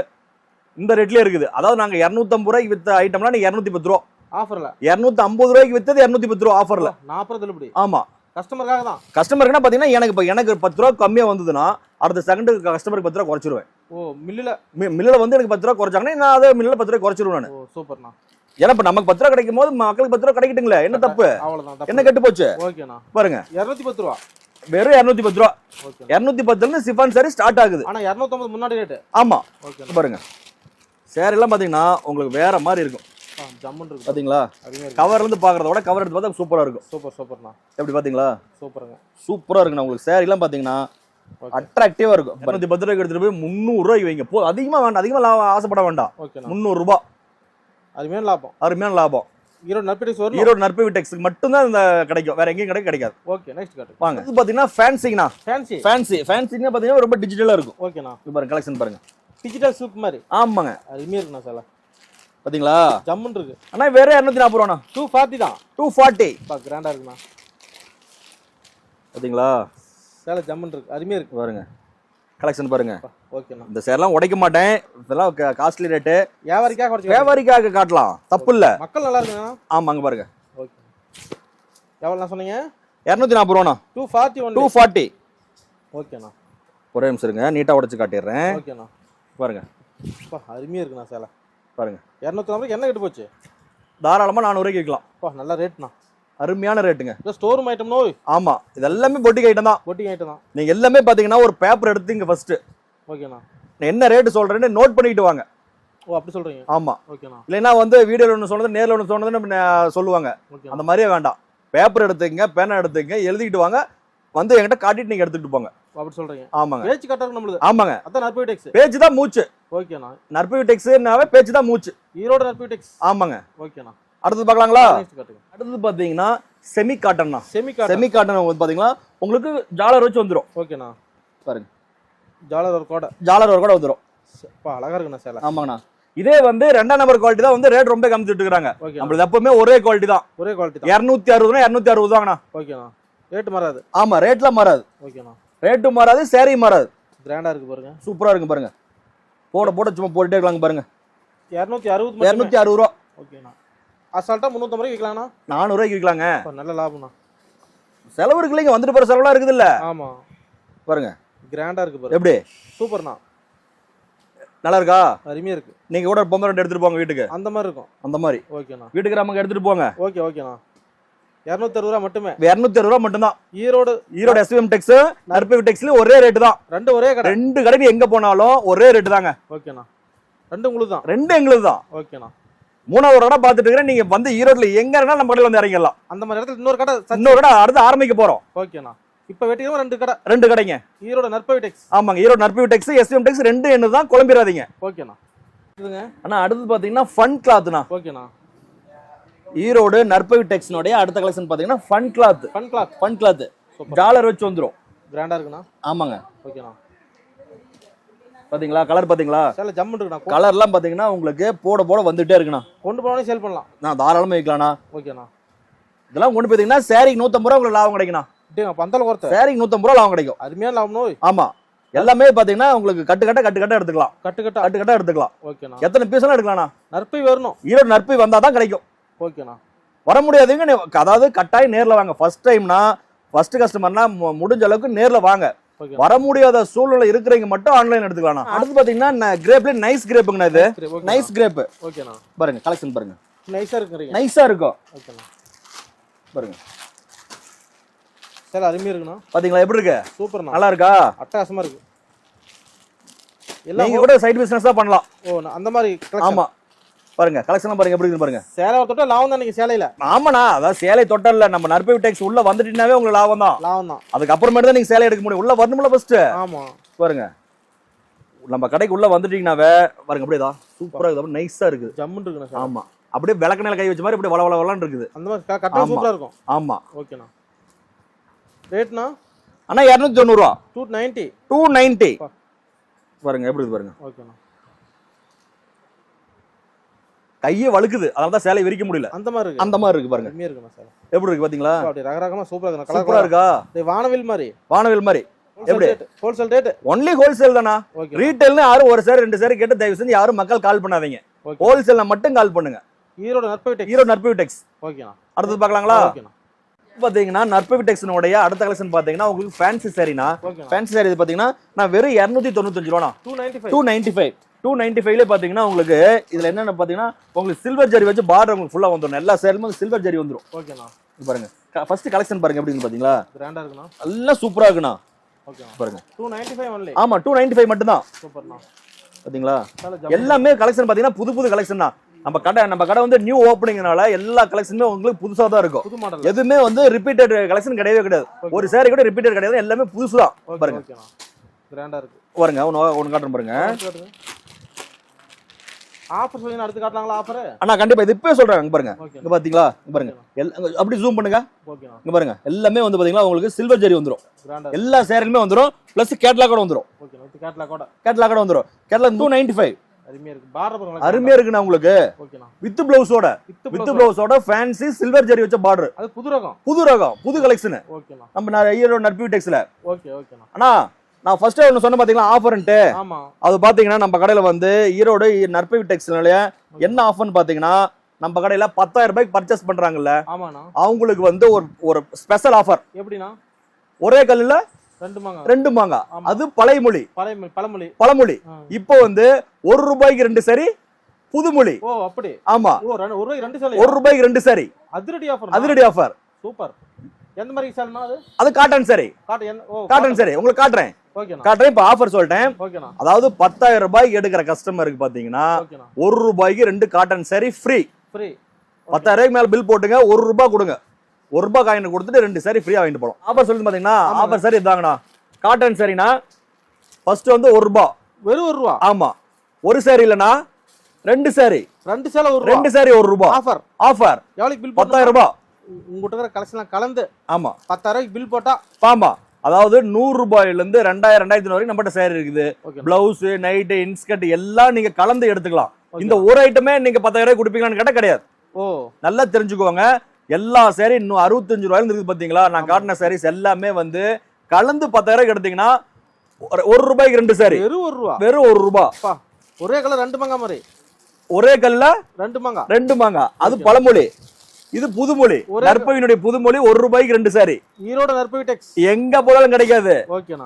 இந்த ரேட்லயே இருக்குது. அதாவது நாங்க இரநூத்தம்பது ரூபாய்க்கு வித்த ஐட்டம்லாம் நீங்க இரநூத்தி பத்து ரூபா. ஆஃபர்ல இரநூத்தி ஐம்பது ரூபாய்க்கு வித்தது இரநூத்தி பத்து ரூபா ஆஃபர்ல நாற்பது தள்ளுபடி. ஆமா. கஸ்டமருக்காக தான்? கஸ்டமருக்குன்னா பாத்தீங்கன்னா எனக்கு இப்போ எனக்கு பத்து ரூபா கம்மியா வந்ததுன்னா அடுத்த செகண்டுக்கு கஸ்டமருக்கு பத்து ரூபா குறைச்சிருவேன். ஓ மில்லுல? மில்லில் வந்து எனக்கு பத்து ரூபா குறைச்சாங்கன்னா நான் அதை மில்லில் பத்து ரூபா குறைச்சிருவேன் நான். சூப்பர்ண்ணா ஏன்னா இப்போ நமக்கு பத்து ரூபா கிடைக்கும் போது மக்களுக்கு பத்து ரூபா கிடைக்கட்டுங்களே. என்ன தப்பு? என்ன கெட்டு போச்சு? பாருங்க. இரநூத்தி பத்து ரூபா. வெறும் இரநூத்தி பத்து ரூபா. இரநூத்தி பத்துல இருந்து சிஃபான் சாரி ஸ்டார்ட் ஆகுது. ஆனா இரநூத்தம்பது முன்னாடி ரேட்டு ஆமா. பாருங்க. சேரீ எல்லாம் பாத்தீங்கன்னா உங்களுக்கு வேற மாதிரி இருக்கும். பாத்தீங்களா? கவர்ல இருந்து பாக்குறத விட கவர் எடுத்து பார்த்தா சூப்பரா இருக்கும். சூப்பர் சூப்பர்ண்ணா. எப்படி பாத்தீங்களா? சூப்பருங்க. சூப்பரா இருக்குண்ணா உங்களுக்கு சேரீ எல்லாம் பாத்தீங்கன்னா அட்ராக்டிவா இருக்கும். இரநூத்தி பத்து ரூபாய்க்கு எடுத்துட்டு போய் முந்நூறு ரூபாய்க்கு வைங்க. போ அதிகமா வேண்டாம் அதிகமா ஆசைப்பட வேண்டாம். முந்நூறு ரூபாய். அருமையான லாபம். அருமையான லாபம். ஈரோடு நற்பீடிஸ் வரும் ஈரோடு நற்பவி டெக்ஸ்க்கு மட்டும்தான் இந்த கிடைக்கும். வேற எங்கேயும் கிடைக்க கிடைக்காது. ஓகே நெக்ஸ்ட் காட்டு வாங்க. இது பாத்தீங்கன்னா ஃபேன்சிங்கண்ணா ஃபேன்சி ஃபேன்சி ஃபேன்சிங்க பாத்தீங்கன்னா ரொம்ப டிஜிட்டலா இருக்கும். ஓகேண்ணா இது பாருங்க கலெக்ஷன் பாருங்க. டிஜிட்டல் சில்க் மாதிரி. ஆமாங்க. அருமையா இருக்குண்ணா சார் பாத்தீங்களா? ஜம்முன்னு இருக்கு. அண்ணா வேற இரநூத்தி நாற்பது ரூபாண்ணா. டூ ஃபார்ட்டி தான். டூ ஃபார்ட்டி பா கிராண்டா இருக்குண்ணா. பாத்தீங்களா? சேலை ஜம்முன்னு இருக்கு. அருமையா இருக்கு. பாருங்க. கலெக்ஷன் பாருங்க. ஓகேண்ணா இந்த சேர்லாம் உடைக்க மாட்டேன். இதெல்லாம் காஸ்ட்லி ரேட்டு வியாபாரிக்காக குறைச்சி வியாபாரிக்காக காட்டலாம். தப்பு இல்ல. மக்கள் நல்லா இருக்குண்ணா. ஆமாங்க பாருங்க. ஓகே எவ்வளோண்ணா சொன்னீங்க? இரநூத்தி நாற்பது ரூபாண்ணா. Two forty one two forty ஓகேண்ணா ஒரே நிமிஷம் இருங்க. நீட்டா உடைச்சு காட்டிடுறேன். ஓகேண்ணா பாருங்க. பா அருமையா இருக்குண்ணா சேலை. பாருங்க. இரநூத்தி ஐம்பதுக்கு என்ன கெட்டு போச்சு? தாராளமா நானூறு ரூபாய்க்கு விற்கலாம். நல்ல ரேட்ண்ணா அருமையான ரேட்டுங்க ஸ்டோர் ரூம் ஐட்டம் நோய் ஆமா இது எல்லாமே பொட்டிக் ஐட்டம் தான். பொட்டிங் ஐட்டம் தான். நீங்க எல்லாமே பாத்தீங்கன்னா ஒரு பேப்பர் எடுத்து இங்க ஃபர்ஸ்ட் ஓகேண்ணா நான் என்ன ரேட்டு சொல்றேன்னு நோட் பண்ணிட்டு வாங்க. ஓ அப்படி சொல்றீங்க? ஆமா. ஓகேண்ணா இல்லைன்னா வந்து வீடியோல ஒன்று சொன்னது நேர்ல ஒன்று சொன்னதுன்னு சொல்லுவாங்க. அந்த மாதிரியே வேண்டாம். பேப்பர் எடுத்துக்கங்க பேனா எடுத்துக்கங்க எழுதிக்கிட்டு வாங்க. வந்து என்கிட்ட காட்டிட்டு நீங்க எடுத்துக்கிட்டு போங்க. அப்படி சொல்றீங்க. ஆமாங்க. பேச்சு இருக்கு நம்மளுது. ஆமாங்க. அதான் நற்பவி டெக்ஸ் பேச்சு தான் மூச்சு. ஓகேண்ணா நற்பவி டெக்ஸ்னாவே பேச்சு தான் மூச்சு. ஈரோடு நற்பவி டெக்ஸ் ஆமாங்க. ஓகேண்ணா அடுத்து பார்க்கலாங்களா? நெக்ஸ்ட் காட்டுங்க அடுத்து பாத்தீங்கன்னா செமி காட்டன்னா செமி காட்டன் செமி காட்டன் வந்து பாத்தீங்கன்னா உங்களுக்கு ஜாலர் வச்சு வந்துரும். ஓகேண்ணா பாருங்க. ஜாலர் ஒரு கோடை. ஜாலர் ஒரு கூட வந்துரும். பா அழகா இருக்குண்ணா சேலை. ஆமாங்கண்ணா. இதே வந்து ரெண்டாம் நம்பர் குவாலிட்டி தான் வந்து ரேட் ரொம்ப கம்மிச்சிட்டு இருக்காங்க. நம்மளது எப்பவுமே ஒரே குவாலிட்டி தான். ஒரே குவாலிட்டி தான். இரநூத்தி அறுபதுனா இரநூத்தி அறுபது தாங்கண்ணா. ஓகேண்ணா ரேட்டு மாறாது. ஆமா ரேட்ல மாறாது. ஓகேண்ணா ரேட்டும் மாறாது சேரீ மாறாது. கிராண்டா இருக்கு பாருங்க. சூப்பரா இருக்கு பாருங்க. போட போட சும்மா போட்டுட்டே இருக்காங்க பாருங்க. இரநூத்தி அறுபது இரநூத்தி அறுபது ரூபா. ஓகேண்ணா அசால்ட்டா முந்நூற்றம்பது ரூபாய்க்கு விற்கலாம்ண்ணா நானூறு ரூபாய்க்கு விற்கலாங்க நல்ல லாபம்ண்ணா. செலவு இருக்கு இல்லைங்க வந்துட்டு போற செலவுலாம் இருக்குது இல்ல ஆமா. பாருங்க. கிராண்டா இருக்கு பாருங்க எப்படி? சூப்பர்ண்ணா. நல்லா இருக்கா? அருமையா இருக்கு. நீங்க கூட பொம்மை ரெண்டு எடுத்துட்டு போங்க வீட்டுக்கு. அந்த மாதிரி இருக்கும். அந்த மாதிரி. ஓகேண்ணா. வீட்டுக்கு நமக்கு எடுத்துட்டு போங்க. ஓகே ஓகேண்ணா. இரநூத்தி அறுபது ரூபா மட்டுமே. இரநூத்தி அறுபது ரூபா மட்டும்தான். ஈரோடு ஈரோடு எஸ்பிஎம் டெக்ஸ் நற்பவி டெக்ஸ்ல ஒரே ரேட்டு தான். ரெண்டு ஒரே கடை. ரெண்டு கடைக்கு எங்க போனாலும் ஒரே ரேட்டு தாங்க. ஓகேண்ணா. ரெண்டு உங்களுக்கு தான் ரெண்டு எங்களுக்கு தான் ஓகேண்ணா. மூணாவது கடை பார்த்துட்டு இருக்கிறேன். நீங்க வந்து ஈரோட்ல எங்க இருந்தாலும் நம்ம கடையில வந்து இறங்கிடலாம். அந்த மாதிரி இடத்துல இன்னொரு கடை இன்னொரு கடை அடுத்து ஆரம்பிக்க போறோம். ஓகேண்ணா இப்போ வெட்டிக்கிறோம் ரெண்டு கடை. ரெண்டு கடைங்க. ஈரோடு நற்பவி டெக்ஸ் ஆமாங்க ஈரோடு நற்பவி டெக்ஸ் எஸ்பிஎம் டெக்ஸ் ரெண்டு எண்ணு தான் குழம்பிடாதீங்க. ஓகேண்ணா இதுங்க. ஆனா அடுத்து பாத்தீங்கன்னா ஃபன் கிளாத்னா ஓகேண்ணா ஈரோடு நற்பவி டெக்ஸ்னுடைய அடுத்த கலெக்ஷன் பாத்தீங்கன்னா fun cloth fun cloth fun cloth dollar வச்சு வந்துரும். கிராண்டா இருக்குண்ணா. ஆமாங்க. ஓகேண்ணா பாத்தீங்களா? கலர் பாத்தீங்களா? சேலை ஜம்முன்னு இருக்குண்ணா. கலர்லாம் பாத்தீங்கன்னா உங்களுக்கு போட போட வந்துட்டே இருக்குண்ணா. கொண்டு போனாலும் சேல் பண்ணலாம். நான் தாராளமா வைக்கலாம்ண்ணா ஓகேண்ணா. இதெல்லாம் கொண்டு போயிட்டீங்கன்னா சேரீக்கு நூத்தம்பது ரூபா உங்களுக்கு லாபம் கிடைக்குண்ணா. பந்தல் ஒருத்த சேரீக்கு நூத்தம்பது ரூபா லாபம் கிடைக்கும். அருமையான லாபம் நோய். ஆமா. எல்லாமே பாத்தீங்கன்னா உங்களுக்கு கட்டு கட்ட கட்டு கட்ட எடுத்துக்கலாம். கட்டு கட்டா. கட்டு கட்ட எடுத்துக்கலாம். ஓகேண்ணா. எத்தனை பீஸ் எல்லாம் எடுக்கலாம்ண்ணா. நற்பை வரணும். ஈரோடு நற்பி வந்தா தான் கிடைக்கும். ஓகேண்ணா. வர முடியாதுங்க அதாவது கட்டாயம் நேர்ல வாங்க. ஃபர்ஸ்ட் டைம்னா ஃபர்ஸ்ட் கஸ்டமர்னா முடிஞ்ச அளவுக்கு நேர்ல வாங்க. வர முடியாத சூழ்நிலை இருக்கிறவங்க மட்டும் ஆன்லைன் எடுத்துக்கலாம் அடுத்து பாத்தீங்கன்னா கிரேப்ல நைஸ் கிரேப்புங்கண்ணா இது. சரி நைஸ் கிரேப் ஓகேண்ணா பாருங்க கலெக்ஷன் பாருங்க. நைஸாக இருக்குறீங்க. நைஸா இருக்கும். ஓகேண்ணா பாருங்க. சேலை அருமையாக இருக்குண்ணா. பாத்தீங்களா எப்படி இருக்கு? சூப்பர்ண்ணா. நல்லா இருக்கா? அட்டகாசமா இருக்கு. எல்லாம் கூட சைடு பிசினஸ் தான் பண்ணலாம். ஓ அந்த மாதிரி. ஆமா. பாருங்க கலெக்ஷன் பாருங்க எப்படி இருக்கு பாருங்க. சேலை தொட்டா லாபம் தான் நீங்க சேலையில. ஆமாண்ணா அதாவது சேலை தொட்டல்ல நம்ம நற்பை டேக்ஸ் உள்ள வந்துட்டீங்கன்னாவே உங்களுக்கு லாபம் தான். லாபம் தான். அதுக்கு அப்புறமேட்டு தான் நீங்க சேலை எடுக்க முடியும். உள்ள வரணும்ல ஃபர்ஸ்ட் ஆமா. பாருங்க. நம்ம கடைக்கு உள்ள வந்துட்டீங்கன்னாவே பாருங்க அப்படியேதான் சூப்பரா இருக்குது. நைஸா இருக்குது. ஜம்முன்னு இருக்குண்ணா ஆமா. அப்படியே விளக்கணையில கை வச்ச மாதிரி அப்படியே வள வள இருக்குது. அந்த மாதிரி க- கட்டம் ஆமா. சூப்பரா இருக்கும். ஆமா. ஓகேண்ணா. ரேட்னா? அண்ணா இரநூத்தி தொண்ணூறுவா டூ நைன்ட்டி டூ நைன்டி பா. பாருங்க எப்படி பாருங்க. ஓகேண்ணா. கையே வழுக்குது. அதனால தான் சேலை விரிக்க முடியல. அந்த மாதிரி இருக்கு. அந்த மாதிரி இருக்கு பாருங்க. எப்படி இருக்கு பாத்தீங்களா? அப்படி ரக ரகமா சூப்பரா கலர் சூப்பரா இருக்கா? வானவில் மாதிரி. வானவில் மாதிரி. எப்படி? ஹோல்சேல் ரேட் ஒன்லி ஹோல்சேல் தானா? ரீட்டைல்னு யாரும் ஒரு சார் ரெண்டு சார் கேட்டு தயவு செஞ்சு யாரும் மக்கள் கால் பண்ணாதீங்க. ஹோல்சேல்ல மட்டும் கால் பண்ணுங்க. ஈரோட நற்பவி டெக்ஸ் ஹீரோ நற்பவி டெக்ஸ் ஓகேண்ணா அடுத்தது பார்க்கலாங்களா? பாத்தீங்கன்னா நற்பவி டெக்ஸினுடைய அடுத்த கலெக்ஷன் பாத்தீங்கன்னா உங்களுக்கு ஃபேன்சி சாரினா ஃபேன்சி சாரி இது பாத்தீங்கன்னா நான் வெறும் இரநூத்தி தொண்ணூத்தஞ்சு ரூபாண்ணா. Two ninety five two ninety ஃபைவ்ல பாத்தீங்கன்னா உங்களுக்கு இதுல என்னென்ன பாத்தீங்கன்னா உங்களுக்கு சில்வர் ஜரி வச்சு பார்டர் உங்களுக்கு ஃபுல்லா வந்துடும் எல்லா சேருமே சில்வர் ஜரி வந்துடும் ஓகேண்ணா பாருங்க. ஃபர்ஸ்ட் கலெக்ஷன் பாருங்க எப்படின்னு பாத்தீங்களா? கிராண்டா இருக்குண்ணா. நல்லா சூப்பரா இருக்குண்ணா. பாருங்க. டூ நைன்ட்டி ஃபைவ் ஒன்லி ஆமா டூ நைன்டி ஃபைவ் மட்டும் தான் சூப்பர்ண்ணா ஜம்மு. எல்லாமே கலெக்ஷன் பாத்தீங்கன்னா புது புது கலெக்ஷன் தான். நம்ம கடை நம்ம கடை வந்து நியூ ஓப்பனிங்னால எல்லா கலெக்ஷனுமே உங்களுக்கு புதுசா தான் இருக்கும். புது மாடல் எதுவுமே வந்து ரிப்பீட்டட் கலெக்ஷன் கிடையவே கிடையாது. ஒரு saree கூட ரிப்பீட்டட் கிடையாது. எல்லாமே புதுசு தான். பாருங்க. ஓகேண்ணா கிராண்டா இருக்கு. பாருங்க ஒன்று ஒன்று காட்டுறேன் பாருங்க. ஆஃபர் சொல்லி அடுத்து காட்டலாங்களா ஆஃபர் அண்ணா கண்டிப்பா இது இப்பவே சொல்றேன். இங்க பாருங்க. ஓகே இங்க பாத்தீங்களா? இங்க பாருங்க. அப்படி ஜூம் பண்ணுங்க. இங்க பாருங்க. எல்லாமே வந்து பாத்தீங்கன்னா உங்களுக்கு சில்வர் ஜெரி வந்துரும். எல்லா சேரீலுமே வந்துரும். பிளஸ் கேட்லாக் கூட வந்துரும். ஓகேண்ணா இது கேட்டலாம் கூட. கேட்லாக் கூட வந்துரும். கேட்லாக் டூ நைன்டி ஃபைவ் அருமையா இருக்குண்ணா உங்களுக்கு. வித் பிளவுஸோட வித். பிளவுஸோட ஃபேன்சி சில்வர் ஜெரி வச்ச பார்டர் அது புது ரகம். புது ரகம். புது கலெக்ஷன் நம்ம ஈரோடு நட்பி டெக்ஸ்ல ஓகே ஓகேண்ணா அண்ணா நான் ஃபர்ஸ்ட் ஒன்று சொன்ன பாத்தீங்களா? ஆஃபர்ன்ட்டு அது பாத்தீங்கன்னா நம்ம கடையில வந்து ஈரோடு நற்பவி டெக்ஸ்டைல என்ன ஆஃபர்னு பாத்தீங்கன்னா நம்ம கடையில பத்தாயிரம் ரூபாய்க்கு பர்ச்சேஸ் பண்றாங்கல்ல ஆமாண்ணா. அவங்களுக்கு வந்து ஒரு ஒரு ஸ்பெஷல் ஆஃபர் எப்படிண்ணா? ஒரே கல்லுல ரெண்டு மாங்க. ரெண்டு மாங்கா. ஆமா. அது பழமொழி. பழமொழி ஆ. இப்போ வந்து ஒரு ரூபாய்க்கு ரெண்டு சரி புதுமொழி. ஓ அப்படி. ஆமா. ஒரு ரூபாய்க்கு ரெண்டு சரி அதிரடி ஆஃபர் அதிரடி ஆஃபர் சூப்பர். எந்த மாதிரி சேலைண்ணா அது? காட்டன் சரி காட்டன் சரி உங்களுக்கு காட்டுறேன். காட்டுறேன் இப்போ ஆஃபர் சொல்லிட்டேன். அதாவது பத்தாயிரம் ரூபாய்க்கு எடுக்கிற கஸ்டமருக்கு பாத்தீங்கன்னா ஒரு ரூபாய்க்கு ரெண்டு காட்டன் சரி ஃப்ரீ ஃப்ரீ பத்தாயிரம் ரூபாய்க்கு மேல பில் போட்டுங்க ஒரு ரூபாய் கொடுங்க. ஒரு ரூபாய் காயின் கொடுத்துட்டு ரெண்டு சாரி ஃப்ரீயா வாங்கிட்டு போலாம். ஆஃபர் சொல்லி பாத்தீங்கன்னா ஆஃபர் சாரி இதாங்கண்ணா. காட்டன் சரினா ஃபர்ஸ்ட் வந்து ஒரு ரூபாய். வெறும் ஒரு ரூபா? ஆமா. ஒரு சாரி இல்லனா ரெண்டு சாரி ரெண்டு சேலை ஒரு ரெண்டு சாரி ஒரு ரூபாய். ஆஃபர் ஆஃபர் எவ்வளவு பில் பத்தாயிரம் ரூபாய். உங்ககிட்ட இருக்கிற கலெக்ஷன்லாம் கலந்து ஆமா. பத்தாயிரம் ரூபாய்க்கு பில் போட்டா ஆமா. அதாவது நூறு ரூபாயில இருந்து ரெண்டாயிரம் ரெண்டாயிரத்தி வரைக்கும் நம்மகிட்ட சேரி இருக்குது. பிளவுஸ் நைட்டு இன்ஸ்கர்ட் எல்லாம் நீங்க கலந்து எடுத்துக்கலாம். இந்த ஒரு ஐட்டமே நீங்க பத்தாயிரம் ரூபாய் கொடுப்பீங்களான்னு கேட்டா கிடையாது. ஓ. நல்லா தெரிஞ்சுக்கோங்க. எல்லா சேரீ இன்னும் அறுபத்தஞ்சு ரூபாயில இருக்குது பாத்தீங்களா? நான் காட்டின சாரீஸ் எல்லாமே வந்து கலந்து பத்தாயிரம் எடுத்தீங்கன்னா ஒரு- ரூபாய்க்கு ரெண்டு சாரி வெறும் ஒரு ரூபா. வெறும் ஒரு அப்பா ஒரே கலர் ரெண்டு மாங்கா மாதிரி. ஒரே கல்ல ரெண்டு மாங்கா ரெண்டு மாங்கா அது. பழமொழி. இது புதுமொழி. நற்பவினுடைய புதுமொழி ஒரு ரூபாய்க்கு ரெண்டு சாரி ஈரோட நற்பவி டெக்ஸ் எங்க போனாலும் கிடைக்காது.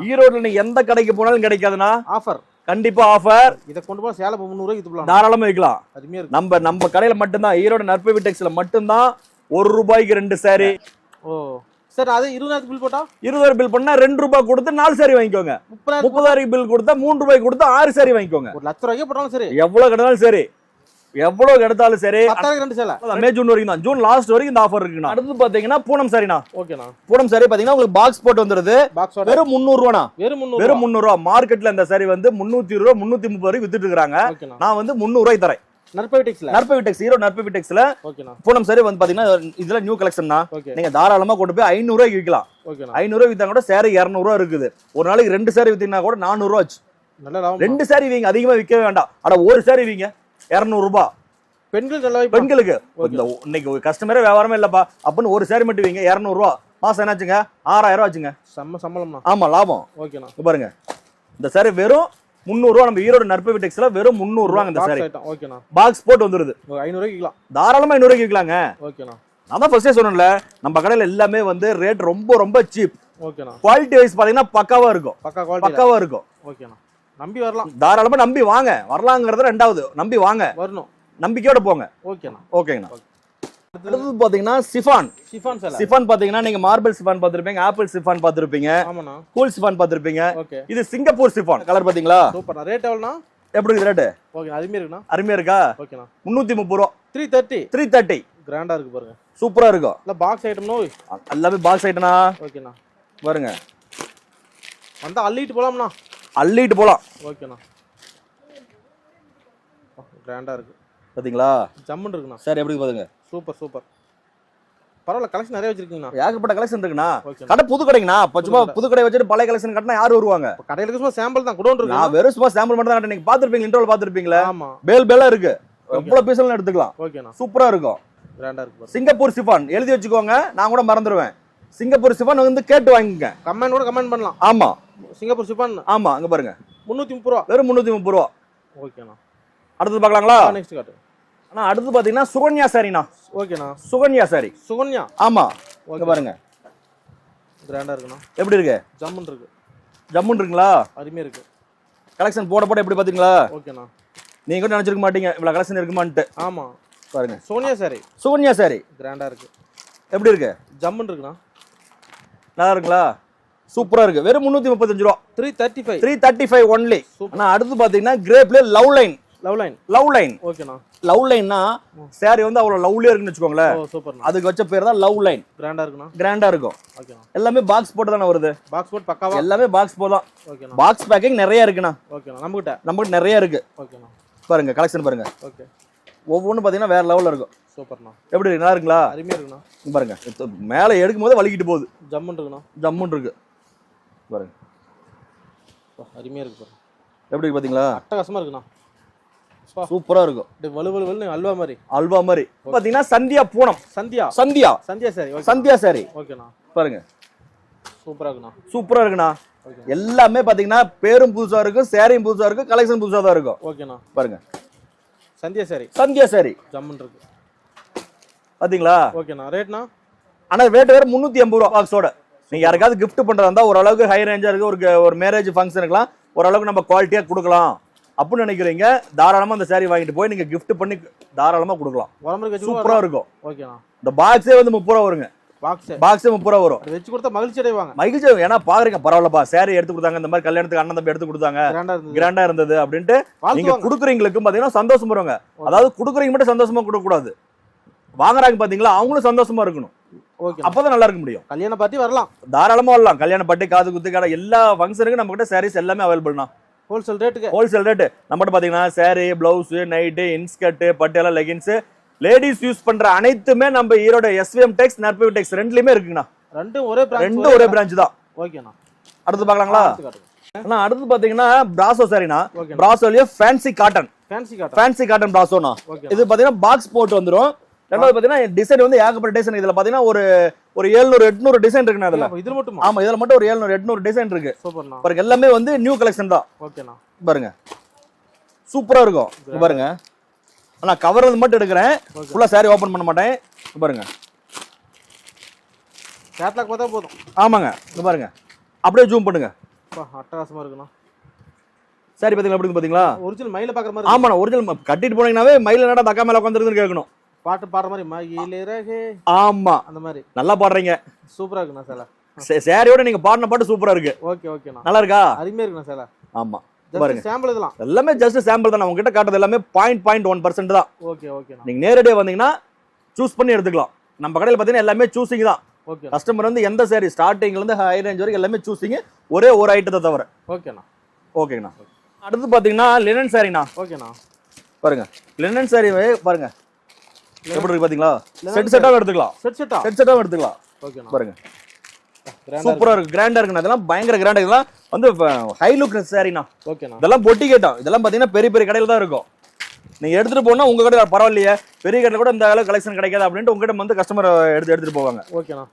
ஈரோட்ல நீங்க எந்த கடைக்கு போனாலும் கிடைக்காதுன்னா ஆஃபர் கண்டிப்பா ஆஃபர் இதை கொண்டு போனா சேலை முந்நூறு வித்துலாம் தாராளமா வைக்கலாம். அருமையா நம்ம நம்ம கடையில மட்டும்தான் ஈரோடு நற்பவி டெக்ஸ்ல மட்டும்தான் ஒரு ரூபாய்க்கு ரெண்டு சாரி ஓ. சரி அது இருபதாயிரத்துக்கு பில் போட்டா? இருபதாயிரம் பில் பண்ணா ரெண்டு ரூபாய் கொடுத்து நாலு சாரி வாங்கிக்கோங்க. முப்பதாயிரம் பில் கொடுத்தா மூணு ரூபாய் கொடுத்தா ஆறு சாரி வாங்கிக்கோங்க. ஒரு லட்ச ரூபாய்க்கு போட்டாலும் சரி. எவ்வளவு கிடைத்தாலும் சரி. எவ்வளவு கிடைத்தாலும் சரி. ரெண்டு சேலை. மே ஜூன் வரைக்கும் தான் ஜூன் லாஸ்ட் வரைக்கும் இந்த ஆஃபர் இருக்குண்ணா. அடுத்து பாத்தீங்கன்னா பூனம் சாரிண்ணா ஓகேண்ணா. பூனம் சாரி பாத்தீங்கன்னா உங்களுக்கு பாக்ஸ் போட்டு வந்துருது. பாக்ஸோட வெறும் முந்நூறு ரூபாண்ணா வெறும் முந்நூறு வெறும் முந்நூறு ரூபா மார்க்கெட்ல இந்த சாரி வந்து முன்னூத்தி ரூபா முன்னூத்தி முப்பது வரைக்கும் வித்துட்டு இருக்காங்க நான் வந்து முந்நூறு ரூபாய் தரேன். நற்பவி டெக்ஸ்ல நற்பவி டெக்ஸ் ஹீரோ நற்பவி டெக்ஸ்ல ஓகேண்ணா. பூனம் சாரி வந்து பாத்தீங்கன்னா இதுல நியூ கலெக்ஷன் தான் நீங்க தாராளமா கொண்டு போய் ஐநூறு ரூபாய்க்கு விற்கலாம் ஐநூறு ரூபாய் வித்தா கூட சேரி இரநூறுவா இருக்குது. ஒரு நாளைக்கு ரெண்டு சாரி வித்தீங்கன்னா கூட நானூறு ரூபா ஆச்சு. நல்ல லாபம் ரெண்டு சாரி வீங்க அதிகமா விற்கவே வேண்டாம். ஆனா ஒரு சாரி வீங்க. இரநூறு ரூபாய் பெண்கள் பெண்களுக்கு. இந்த இன்னைக்கு கஸ்டமரே வியாபாரமே இல்லப்பா. அப்படின்னு ஒரு சாரி மட்டும் வீங்க இரநூறு ரூபா. மாசம் என்னாச்சுங்க? ஆறாயிரம் ரூபா ஆச்சுங்க. செம்ம சம்பளம்ண்ணா. ஆமா லாபம். ஓகேண்ணா. பாருங்க. இந்த சாரி வெறும் முந்நூறு ரூபா. நம்ம ஈரோடு நற்பவி டெக்ஸ்ல வெறும் முந்நூறு ரூபாங்க இந்த சாரி. ஓகேண்ணா. பாக்ஸ் போட்டு வந்துருது. ஒரு ஐநூறு ரூபாய்க்கு விற்கலாம் தாராளமா ஐநூறு ரூபாய்க்கு விற்கலாங்க ஓகேண்ணா. நான் தான் ஃபர்ஸ்டே சொன்னேன்ல நம்ம கடையில எல்லாமே வந்து ரேட் ரொம்ப ரொம்ப சீப் ஓகேண்ணா. குவாலிட்டி வைஸ் பாத்தீங்கன்னா பக்காவா இருக்கும். பக்கா குவாலிட்டி பக்காவா இருக்கும். ஓகேண்ணா. நம்பி வரலாம். தாராளமா நம்பி வாங்க. வரலாங்கிறது ரெண்டாவது. நம்பி வாங்க. வரணும். நம்பிக்கையோட போங்க. ஓகேண்ணா. ஓகேங்கண்ணா. அடுத்தது பாத்தீங்கன்னா சிஃபான். ஷிஃபான் சேலை சிஃபான் பாத்தீங்கன்னா நீங்க மார்பிள் சிஃபான் பார்த்திருப்பீங்க ஆப்பிள் சிஃபான் பார்த்திருப்பீங்க ஆமாண்ணா. கூல் சிஃபான் பார்த்திருப்பீங்க ஓகே. இது சிங்கப்பூர் சிஃபான். கலர் பாத்தீங்களா? சூப்பர்ண்ணா. ரேட் எவ்வளோண்ணா? எப்படி இருக்கு ரேட்டு ஓகே அருமையா இருக்குண்ணா. அருமையா இருக்கா? ஓகேண்ணா. முன்னூத்தி முப்பது ரூபா த்ரீ தேர்ட்டி த்ரீ தேர்ட்டி கிராண்டா இருக்கு பாருங்க. சூப்பரா இருக்கும். இல்ல பாக்ஸ் ஐட்டம் நோய் எல்லாமே பாக்ஸ் ஐட்டனா ஓகேண்ணா. பாருங்க. வந்தா அள்ளிட்டு போலாம்ண்ணா. அள்ளிட்டு போலாம். ஓகேண்ணா. கிராண்டா இருக்கு. பாத்தீங்களா? ஜம்முன்னு இருக்குண்ணா. சரி எப்படி பாருங்க சூப்பர் சூப்பர். பரவாயில்ல கலெக்ஷன் நிறைய வச்சிருக்கீங்கண்ணா. ஏகப்பட்ட கலெக்ஷன் இருக்குண்ணா. கடை புது கடைங்கண்ணா. சும்மா புது கடை. வச்சுட்டு பழைய கலெக்ஷன் கட்டினா யார் வருவாங்க? கடையில் சும்மா சாம்பிள் தான் குடோன் நான் இருக்கு வெறும் சும்மா சாம்பிள் மட்டும் தான். நீங்க பாத்துருப்பீங்க இன்டர்வல் பாத்துருப்பீங்களா ஆமா. பேல் பேலா இருக்கு. எவ்வளவு பீஸ்லாம் எடுத்துக்கலாம். ஓகேண்ணா. சூப்பரா இருக்கும். கிராண்டா இருக்கு பாருங்க. Singapore chiffon. எழுதி வச்சுக்கோங்க. நான் கூட மறந்துடுவேன் சிங்கப்பூர் சிஃபான் வந்து கேட்டு வாங்கிக்கங்க. கமெண்ட் கூட கமெண்ட் பண்ணலாம். ஆமா. Singapore chiffon. ஆமா அங்க பாருங்க. முந்நூற்றி முப்பது ரூபா. வெறும் முந்நூத்தி முப்பது ரூபா. ஓகேண்ணா அடுத்து பார்க்கலாங்களா? நெக்ஸ்ட் காட்டு ஆனா அடுத்து பாத்தீங்கன்னா சுகன்யா சாரிண்ணா. ஓகேண்ணா சுகன்யா சாரி. சுகன்யா? ஆமா ஓகே பாருங்க. கிராண்டா இருக்குண்ணா. எப்படி இருக்கு? ஜம்முன்னு இருக்கு. ஜம்முன் இருக்குங்களா? அருமையா இருக்கு. கலெக்ஷன் போட போட எப்படி பாத்தீங்களா? ஓகேண்ணா நீங்க கூட நினைச்சிருக்க மாட்டீங்க. இவ்வளவு கலெக்ஷன் இருக்குமான்ட்டு. ஆமா. பாருங்க. சோனியா சாரி. சுகன்யா சாரி. கிராண்டா இருக்கு. எப்படி இருக்கு? ஜம்முன்னு இருக்குண்ணா. நல்லா இருக்குங்களா? சூப்பரா இருக்கு. வெறும் முந்நூத்தி முப்பத்தஞ்சு ரூபா. Three thirty five three thirty five only. ஆனா அடுத்து பாத்தீங்கன்னா கிரேப்ல love line love line love line ஓகேண்ணா லவ் லைன்னா சாரி வந்து அவ்வளவு லவ்லியா இருக்குன்னு வச்சுக்கோங்களேன். அதுக்கு வச்ச பேர் தான் லவ் லைன் கிராண்டா இருக்குண்ணா? கிராண்டா இருக்கும். எல்லாமே பாக்ஸ் போட்டு தானே வருது? பாக்ஸ் போட் பக்காவா? எல்லாமே பாக்ஸ் ஓகேண்ணா பாக்ஸ் பேக்கிங் நிறைய இருக்குண்ணா. ஓகேண்ணா நம்மகிட்ட? நம்மகிட்ட நிறைய இருக்கு. ஓகேண்ணா பாருங்க கலெக்ஷன் பாருங்க. ஓகே ஒவ்வொன்றும் பாத்தீங்கன்னா வேற லெவல்ல இருக்கும். சூப்பர்ண்ணா. எப்படி இருக்கு? நல்லா இருக்குங்களா? அருமையா இருக்குண்ணா. பாருங்க. மேல எடுக்கும் போது வலிக்கிட்டு போகுது. ஜம்முன்னு இருக்குண்ணா. ஜம்முன்னு இருக்கு. பாருங்க. அப்பா, அருமையா இருக்கு பாருங்க. எப்படி இருக்கு பாத்தீங்களா? அட்டகாசமா இருக்குண்ணா. சூப்பரா இருக்கும். வலு வலு அல்வா மாதிரி. அல்வா மாதிரி. பாத்தீங்கன்னா சந்தியா பூனம். சந்தியா. சந்தியா. சந்தியா சாரி சந்தியா சாரி ஓகேண்ணா பாருங்க. சூப்பரா இருக்குண்ணா. சூப்பரா இருக்குண்ணா. எல்லாமே பாத்தீங்கன்னா பேரும் புதுசா இருக்கும் சேரியும் புதுசா இருக்கும் கலெக்ஷன் புதுசா தான் இருக்கும். ஓகேண்ணா பாருங்க. சந்தியா சாரி சந்தியா சாரி ஜம்முன்னு இருக்கு. பாத்தீங்களா? ஓகேண்ணா ரேட்ண்ணா ஆனா ரேட் வேற முந்நூத்தி எண்பது ரூபா பாக்ஸோட நீங்க யாருக்காவது gift பண்றதா இருந்தா ஓரளவுக்கு ஹை ரேஞ்சா இருக்கு. ஒரு ஒரு மேரேஜ் ஃபங்க்ஷனுக்குலாம் ஓரளவுக்கு நம்ம குவாலிட்டியா கொடுக்கலாம். அப்படின்னு நினைக்கிறீங்க தாராளமா அந்த saree வாங்கிட்டு போய் நீங்க gift பண்ணி தாராளமா கொடுக்கலாம். உடம்புக்கு வச்சு சூப்பரா இருக்கும். ஓகேண்ணா இந்த பாக்ஸே வந்து முப்பது ரூபா வருங்க. பாக்ஸ் பாக்ஸே முப்பது ரூபா வரும். வச்சு கொடுத்தா மகிழ்ச்சி அடைவாங்க. மகிழ்ச்சி ஏன்னா பாக்குறீங்க பரவாயில்லப்பா saree எடுத்து கொடுத்தாங்க இந்த மாதிரி கல்யாணத்துக்கு அண்ணன் தம்பி எடுத்து கொடுத்தாங்க. கிராண்டா இருந்தது. அப்படின்ட்டு நீங்க குடுக்குறீங்களுக்கும் பாத்தீங்கன்னா சந்தோஷம் வருவாங்க அதாவது குடுக்குறீங்க மட்டும் சந்தோஷமா கொடுக்க கூடாது வாங்குறாங்க பாத்தீங்களா அவங்களும் சந்தோஷமா இருக்கணும். ஓகே அப்பதான் நல்லா இருக்க முடியும். கல்யாண பார்ட்டி வரலாம். தாராளமா வரலாம். கல்யாண பட்டு காது குத்து கடை எல்லா ஃபங்க்ஷனுக்கும் நம்ம கிட்ட சாரீஸ் எல்லாமே அவைலபிள்னா ஹோல்சேல் ரேட்டுக்கு ஹோல்சேல் ரேட்டு நம்மகிட்ட பாத்தீங்கன்னா சாரி பிளவுஸ் நைட்டு இன்ஸ்கர்ட் பட்டு எல்லாம் லெகின்ஸ் லேடிஸ் யூஸ் பண்ற அனைத்துமே நம்ம ஈரோட எஸ்விஎம் டெக்ஸ் நற்பவி டெக்ஸ் ரெண்டுலயுமே இருக்குங்கண்ணா. ரெண்டும் ஒரே ரெண்டும் ஒரே பிரான்ச் தான். ஓகேண்ணா. அடுத்து பார்க்கலாங்களா? காட்டுங்க. அண்ணா அடுத்து பாத்தீங்கன்னா பிராசோ சாரினா okay பிராசோலயே fancy cotton fancy cotton fancy cotton பிராசோனா okay இது பாத்தீங்கன்னா பாக்ஸ் போட்டு வந்துரும். ரெண்டாவது பாத்தீங்கன்னா டிசைன் வந்து ஏகப்பட்ட டிசைன் இதுல பாத்தீங்கன்னா ஒரு ஒரு எட்நூறு டிசைன் இருக்குண்ணா இதுல. இது மட்டுமா? ஆமா இதுல மட்டும் ஒரு ஏழ்நூறு எட்நூறு டிசைன் இருக்கு. பாருங்க எல்லாமே வந்து நியூ கலெக்ஷன் தான். ஓகேண்ணா. பாருங்க. சூப்பரா இருக்கும். பாருங்க. ஆனா கவர்றது மட்டும் எடுக்கிறேன். ஃபுல்லா saree ஓபன் பண்ண மாட்டேன். பாருங்க. கேட்லாக் பார்த்தா போதும். ஆமாங்க. பாருங்க. அப்படியே ஜூம் பண்ணுங்க. அப்பா, அட்டகாசமா இருக்குண்ணா. சாரி பாத்தீங்களா இருக்கு பாத்தீங்களா? ஒரிஜினல் மயில பாக்குற மாதிரி ஆமாண்ணா ஒரிஜினல் கட்டிட்டு போனீங்கன்னாவே மயில என்னடா தக்கா மேல உட்காந்துருக்குன்னு கேட்கணும். பாட்டு பாடுற மாதிரி மயிலிறகே ஆமா. அந்த மாதிரி. நல்லா பாடுறீங்க. சூப்பரா இருக்குண்ணா சேலை. சே- சாரியோட நீங்க பாடின பாட்டு சூப்பரா இருக்கு. ஓகே ஓகேண்ணா. நல்லா இருக்கா? அருமையா இருக்குண்ணா சேலை. ஆமா. பாருங்க. சாம்பிள் இதெல்லாம். எல்லாமே ஜஸ்ட் சாம்பிள் தான். உங்ககிட்ட காட்டுறது எல்லாமே பாயிண்ட் பாயிண்ட் ஒன் பர்சன்ட் தான். ஓகே ஓகேண்ணா. நீங்க நேரடியா வந்தீங்கன்னா சூஸ் பண்ணி எடுத்துக்கலாம். நம்ம கடையில் பாத்தீங்கன்னா எல்லாமே சூசிங் தான். ஓகே. கஸ்டமர் வந்து எந்த சாரி ஸ்டார்டிங்ல இருந்து ஹை ரேஞ்ச் வரைக்கும் எல்லாமே சூசிங் ஒரே ஒரு ஐட்டத்தை தவிர. ஓகேண்ணா. ஓகேங்கண்ணா. அடுத்து பாத்தீங்கன்னா லினன் சாரிண்ணா ஓகேண்ணா. பாருங்க. லினன் சாரி பாருங்க. எப்படி இருக்கு பாத்தீங்களா? செட் செட்டாவும் எடுத்துக்கலாம். செட் செட்டா செட் செட்டாவும் எடுத்துக்கலாம். பாருங்க. சூப்பரா இருக்கு. கிராண்டா இருக்குண்ணா. இதெல்லாம் பயங்கர கிராண்டா இதெல்லாம் வந்து ஹை லுக் சாரிண்ணா ஓகேண்ணா இதெல்லாம் பொட்டி கேட்டோம் இதெல்லாம் பாத்தீங்கன்னா பெரிய பெரிய கடையில தான் இருக்கும். நீங்க எடுத்துட்டு போனா உங்க கடை பரவாயில்லையே. பெரிய கடையில கூட இந்த அளவு கலெக்ஷன் கிடைக்காது அப்படின்ட்டு உங்ககிட்ட வந்து கஸ்டமர் எடுத்து எடுத்துட்டு போவாங்க. ஓகேண்ணா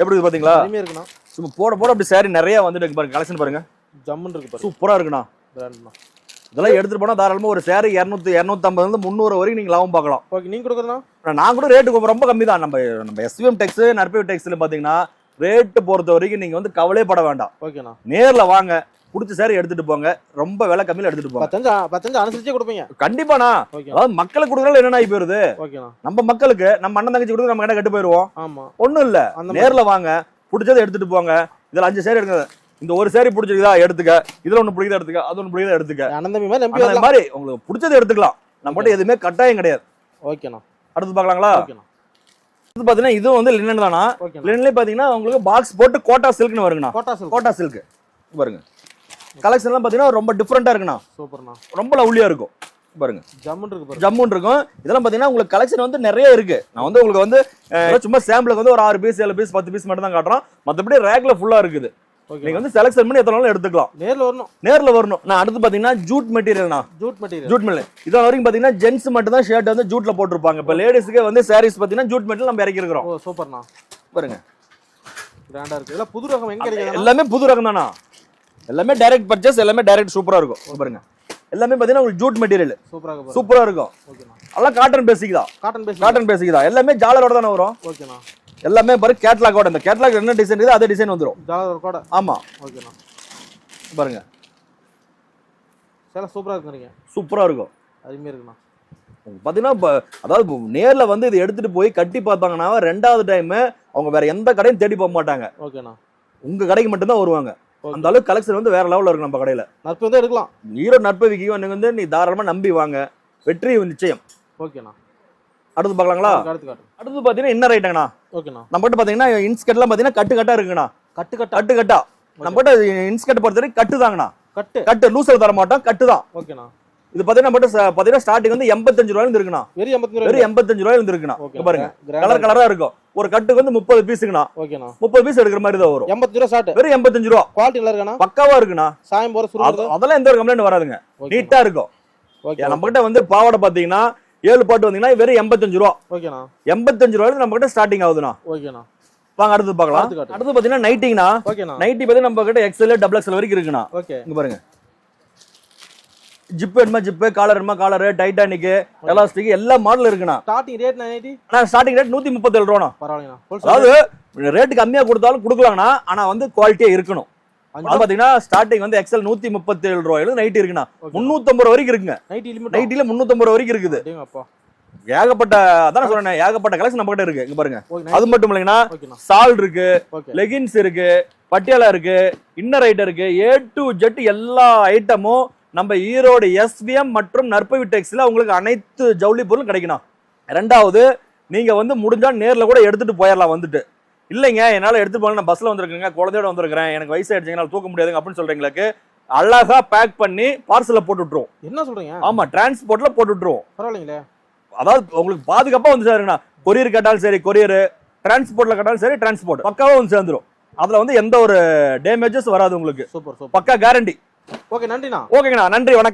எப்படி இருக்கு பாத்தீங்களா? இருக்குண்ணா. சும்மா போட போட அப்படி சாரி நிறைய வந்துட்டு இருக்கு பாருங்க. கலெக்ஷன் பாருங்க. ஜம்முன்னு இருக்கு பாரு சூப்பரா இருக்குண்ணா. இதெல்லாம் எடுத்துட்டு போனா தாராளமா ஒரு சேரி இரநூத்தி இரநூத்தம்பதுல இருந்து முந்நூறு வரைக்கும் நீங்க லாபம் பார்க்கலாம். ஓகே நீங்க கொடுக்குறதுண்ணா ஆனா நான் கூட ரேட்டு ரொம்ப கம்மி தான். நம்ம நம்ம எஸ்விஎம் டெக்ஸ் நற்பவி டெக்ஸ்ல பாத்தீங்கன்னா ரேட்டு பொறுத்த வரைக்கும் நீங்க வந்து கவலையே பட வேண்டாம். ஓகேண்ணா நேர்ல வாங்க. பிடிச்ச சேரி எடுத்துட்டு போங்க. ரொம்ப விலை கம்மியில எடுத்துட்டு போங்க. பத்தஞ்சு பத்தஞ்சு அனுசரிச்சே கொடுப்பீங்க. கண்டிப்பாண்ணா அதாவது மக்களுக்கு கொடுக்குறதுல என்ன ஆகி போயிருது? நம்ம மக்களுக்கு நம்ம அண்ணன் தங்கச்சி கொடுத்து நம்ம கடை கட்டு போயிருவோம். ஆமா. ஒண்ணும் இல்ல. நேர்ல வாங்க. பிடிச்சதை எடுத்துட்டு போங்க. இதுல அஞ்சு சேரி எடுங்க இந்த ஒரு சேரி பிடிச்சிருக்குதா எடுத்துக்க. இதுல ஒண்ணு பிடிக்குதா எடுத்துக்க. அது ஒண்ணு பிடிக்குதா எடுத்துக்க. அனந்தமி மாதிரி நம்பி அந்த மாதிரி உங்களுக்கு பிடிச்சதை எடுத்துக்கலாம். நம்ம மட்டும் எதுவுமே கட்டாயம் கிடையாது. ஓகேண்ணா அடுத்து பார்க்கலாங்களா? ஓகேண்ணா அடுத்து பாத்தீங்கன்னா இதுவும் வந்து லினன் தானா? லினன்லயே பாத்தீங்கன்னா உங்களுக்கு பாக்ஸ் போட்டு கோட்டா சில்க்னு வருங்கண்ணா. கோட்டா சில்க் கோட்டா சில்க் பாருங்க. கலெக்ஷன்லாம் பாத்தீங்கன்னா ரொம்ப டிஃப்ரெண்டா இருக்குண்ணா. சூப்பர்ண்ணா. ரொம்ப லவ்லியா இருக்கும். பாருங்க. ஜம்முன்னு இருக்கு ஜம்முன் இருக்கும். இதெல்லாம் பாத்தீங்கன்னா உங்களுக்கு கலெக்ஷன் வந்து நிறைய இருக்கு. நான் வந்து உங்களுக்கு வந்து சும்மா சாம்பிளுக்கு வந்து ஒரு ஆறு பீஸ் ஏழு பீஸ் பத்து பீஸ் மட்டும் தான் காட்டுறோம். மத்தபடி ரேக்ல ஃபுல்லா இருக்குது. நீங்க வந்து செலக்ஷன் பண்ணி எத்தனை நாளும் எடுத்துக்கலாம். நேர்ல வரணும். நேர்ல வரணும். நான் அடுத்து பாத்தீங்கன்னா ஜூட் மெட்டீரியல்னா ஜூட் மெட்டீரியல் ஜூட் மெட்டீரியல் இதான் வரைக்கும் பாத்தீங்கன்னா ஜென்ஸ் மட்டும் தான் ஷர்ட் வந்து ஜூட்ல போட்டிருப்பாங்க. இப்ப லேடிஸ்க்கு வந்து சாரீஸ் பாத்தீங்கன்னா ஜூட் மெட்டீரியல் நம்ம இறக்கி இருக்கிறோம். சூப்பர்ண்ணா. பாருங்க. கிராண்டா இருக்கு. இதெல்லாம் புது ரகம் எங்க கிடைக்குதுண்ணா எல்லாமே புது ரகம் தானா எல்லாமே டைரக்ட் பர்ச்சேஸ் எல்லாமே டைரக்ட் சூப்பரா இருக்கும். பாருங்க. எல்லாமே பாத்தீங்கன்னா உங்களுக்கு ஜூட் மெட்டீரியல் சூப்பரா சூப்பரா இருக்கும். எல்லாம் காட்டன் பேசிக் தான். காட்டன் பேஸ் காட்டன் பேசிக் தான். எல்லாமே ஜாலரோட தானே வரும். ஓகேண்ணா. எல்லாமே பாரு கேட்லாகோட இந்த கேட்லாக் என்ன டிசைன் இருக்குது அதே டிசைன் வந்துரும். ஜாலர் கூட. ஆமா. ஓகேண்ணா பாருங்க. சேலை சூப்பரா இருக்குறீங்க சூப்பரா இருக்கும். அருமையா இருக்குண்ணா. பாத்தீங்கன்னா இப்ப அதாவது நேர்ல வந்து இதை எடுத்துட்டு போய் கட்டி பார்த்தாங்கன்னா ரெண்டாவது டைம் அவங்க வேற எந்த கடையும் தேடி போக மாட்டாங்க. ஓகேண்ணா உங்க கடைக்கு மட்டும்தான் வருவாங்க. அந்த அளவுக்கு கலெக்ஷன் வந்து வேற லெவல்ல இருக்கு நம்ம கடையில. நட்பு வந்து எடுக்கலாம். ஈரோ நட்பவிக்கு வந்து வந்து நீ தாராளமா நம்பி வாங்க. வெற்றி நிச்சயம். ஓகேண்ணா அடுத்து பார்க்கலாங்களா? அடுத்து பாத்தீங்கன்னா என்ன ரைட்டுங்கண்ணா ஓகேண்ணா. நம்ம கிட்ட பாத்தீங்கன்னா இன்ஸ்கர்ட்லாம் பாத்தீங்கன்னா கட்டு கட்டா இருக்குங்கண்ணா. கட்டு கட்டா? கட்டு கட்டா. நம்ம கிட்ட இன்ஸ்கர்ட் பொறுத்த வரைக்கும் கட்டு தாங்கண்ணா. கட்டு? கட்டு லூசில் தர மாட்டோம் கட்டு தான். ஓகேண்ணா. இது பாத்தீங்கன்னா மட்டும் பாத்தீங்கன்னா ஸ்டார்டிங் வந்து எண்பத்தஞ்சு ரூபாயில இருக்குண்ணா வெறும் எண்பத்தி ரூபாய் வெறும் எண்பத்தஞ்சு ரூபாயில இருக்குண்ணா பாருங்க. கலர் கலரா இருக்கும். ஒரு கட்டுக்கு வந்து முப்பது பீஸுங்கண்ணா ஓகேண்ணா. முப்பது பீஸ் எடுக்கிற மாதிரி தான் வரும். எண்பத்தி ரூபா ஷார்ட் வெறும் எண்பத்தஞ்சு ரூபா. குவாலிட்டி நல்லா இருக்காண்ணா. பக்காவா இருக்குண்ணா. சாயம் போற அதெல்லாம் எந்த ஒரு கம்ப்ளைண்ட் வராதுங்க. நீட்டா இருக்கும். நம்ம கிட்ட வந்து பாவாடை பாத்தீங்கன்னா ஏழு பாட்டு வந்தீங்கன்னா வெறும் எண்பத்தஞ்சு ரூபா. ஓகேண்ணா. எண்பத்தஞ்சு ரூபாயில நம்ம கிட்ட ஸ்டார்டிங் ஆகுதுண்ணா. ஓகேண்ணா. வாங்க அடுத்து பார்க்கலாம். அடுத்து பாத்தீங்கன்னா நைட்டிங்கண்ணா ஓகேண்ணா. நைட்டி பாத்தீங்கன்னா நம்ம கிட்ட எக்ஸ்எல் டபுள் எக்ஸ்எல் வரைக்கும் இருக்குண்ணா. ஓகே. இங்க பாருங்க. ஜிப் வேணுமா ஜிப்பு காலர் வேணுமா காலர் டைட்டானிக் எலாஸ்டிக் எல்லா மாடல் இருக்குண்ணா. ஸ்டார்டிங் ரேட் ஆனா ஸ்டார்டிங் ரேட் நூத்தி முப்பத்தேழு ரூபாண்ணா. பரவாயில்லைண்ணா. அதாவது ரேட் கம்மியா கொடுத்தாலும் கொடுக்கலாங்கண்ணா. ஆனா வந்து குவாலிட்டியா இருக்கணும். பாத்தீங்கன்னா ஸ்டார்டிங் வந்து எக்ஸல் நூத்தி முப்பத்தேழு ரூபாயில நைட்டி இருக்குண்ணா. Okay. முன்னூத்தம்பது ரூபா வரைக்கும் இருக்குங்க. நைட்டில முன்னூத்தம்பது ரூபா வரைக்கும் இருக்குது. ஏகப்பட்ட அதான் சொல்றேன் ஏகப்பட்ட கலெக்ஷன் நம்ம கிட்ட இருக்கு. இங்க பாருங்க. அது மட்டும் இல்லைங்கன்னா சால் இருக்கு லெகின்ஸ் இருக்கு பட்டியாலா இருக்கு இன்னர் ஐட்டம் இருக்கு ஏ டு ஜெட் எல்லா ஐட்டமும் நம்ம ஈரோடு எஸ்விஎம் மற்றும் நற்பவி டெக்ஸ்ல உங்களுக்கு அனைத்து ஜவுளி பொருளும் கிடைக்கணும் ரெண்டாவது நீங்க வந்து முடிஞ்சா நேர்ல கூட எடுத்துட்டு போயிடலாம் வந்துட்டு. இல்லைங்க என்னால எடுத்து போகல நான் பஸ்ல வந்திருக்கேங்க குழந்தையோட வந்திருக்கிறேன் எனக்கு வயசாயிடுச்சுங்க தூக்க முடியாதுங்க அப்படின்னு சொல்றீங்களுக்கு அழகா பேக் பண்ணி பார்சல்ல போட்டு விட்டுருவோம். என்ன சொல்றீங்க? ஆமா டிரான்ஸ்போர்ட்ல போட்டு விட்டுருவோம். பரவாயில்லைங்களே. அதாவது உங்களுக்கு பாதுகாப்பா வந்து சேருங்கண்ணா. கொரியர் கேட்டாலும் சரி கொரியர் டிரான்ஸ்போர்ட்ல கேட்டாலும் சரி டிரான்ஸ்போர்ட் பக்காவா வந்து சேர்ந்துரும். அதுல வந்து எந்த ஒரு டேமேஜஸ் வராது உங்களுக்கு. Super super. பக்கா கேரண்டி ஓகே நன்றிண்ணா. ஓகேங்கண்ணா நன்றி வணக்கம்.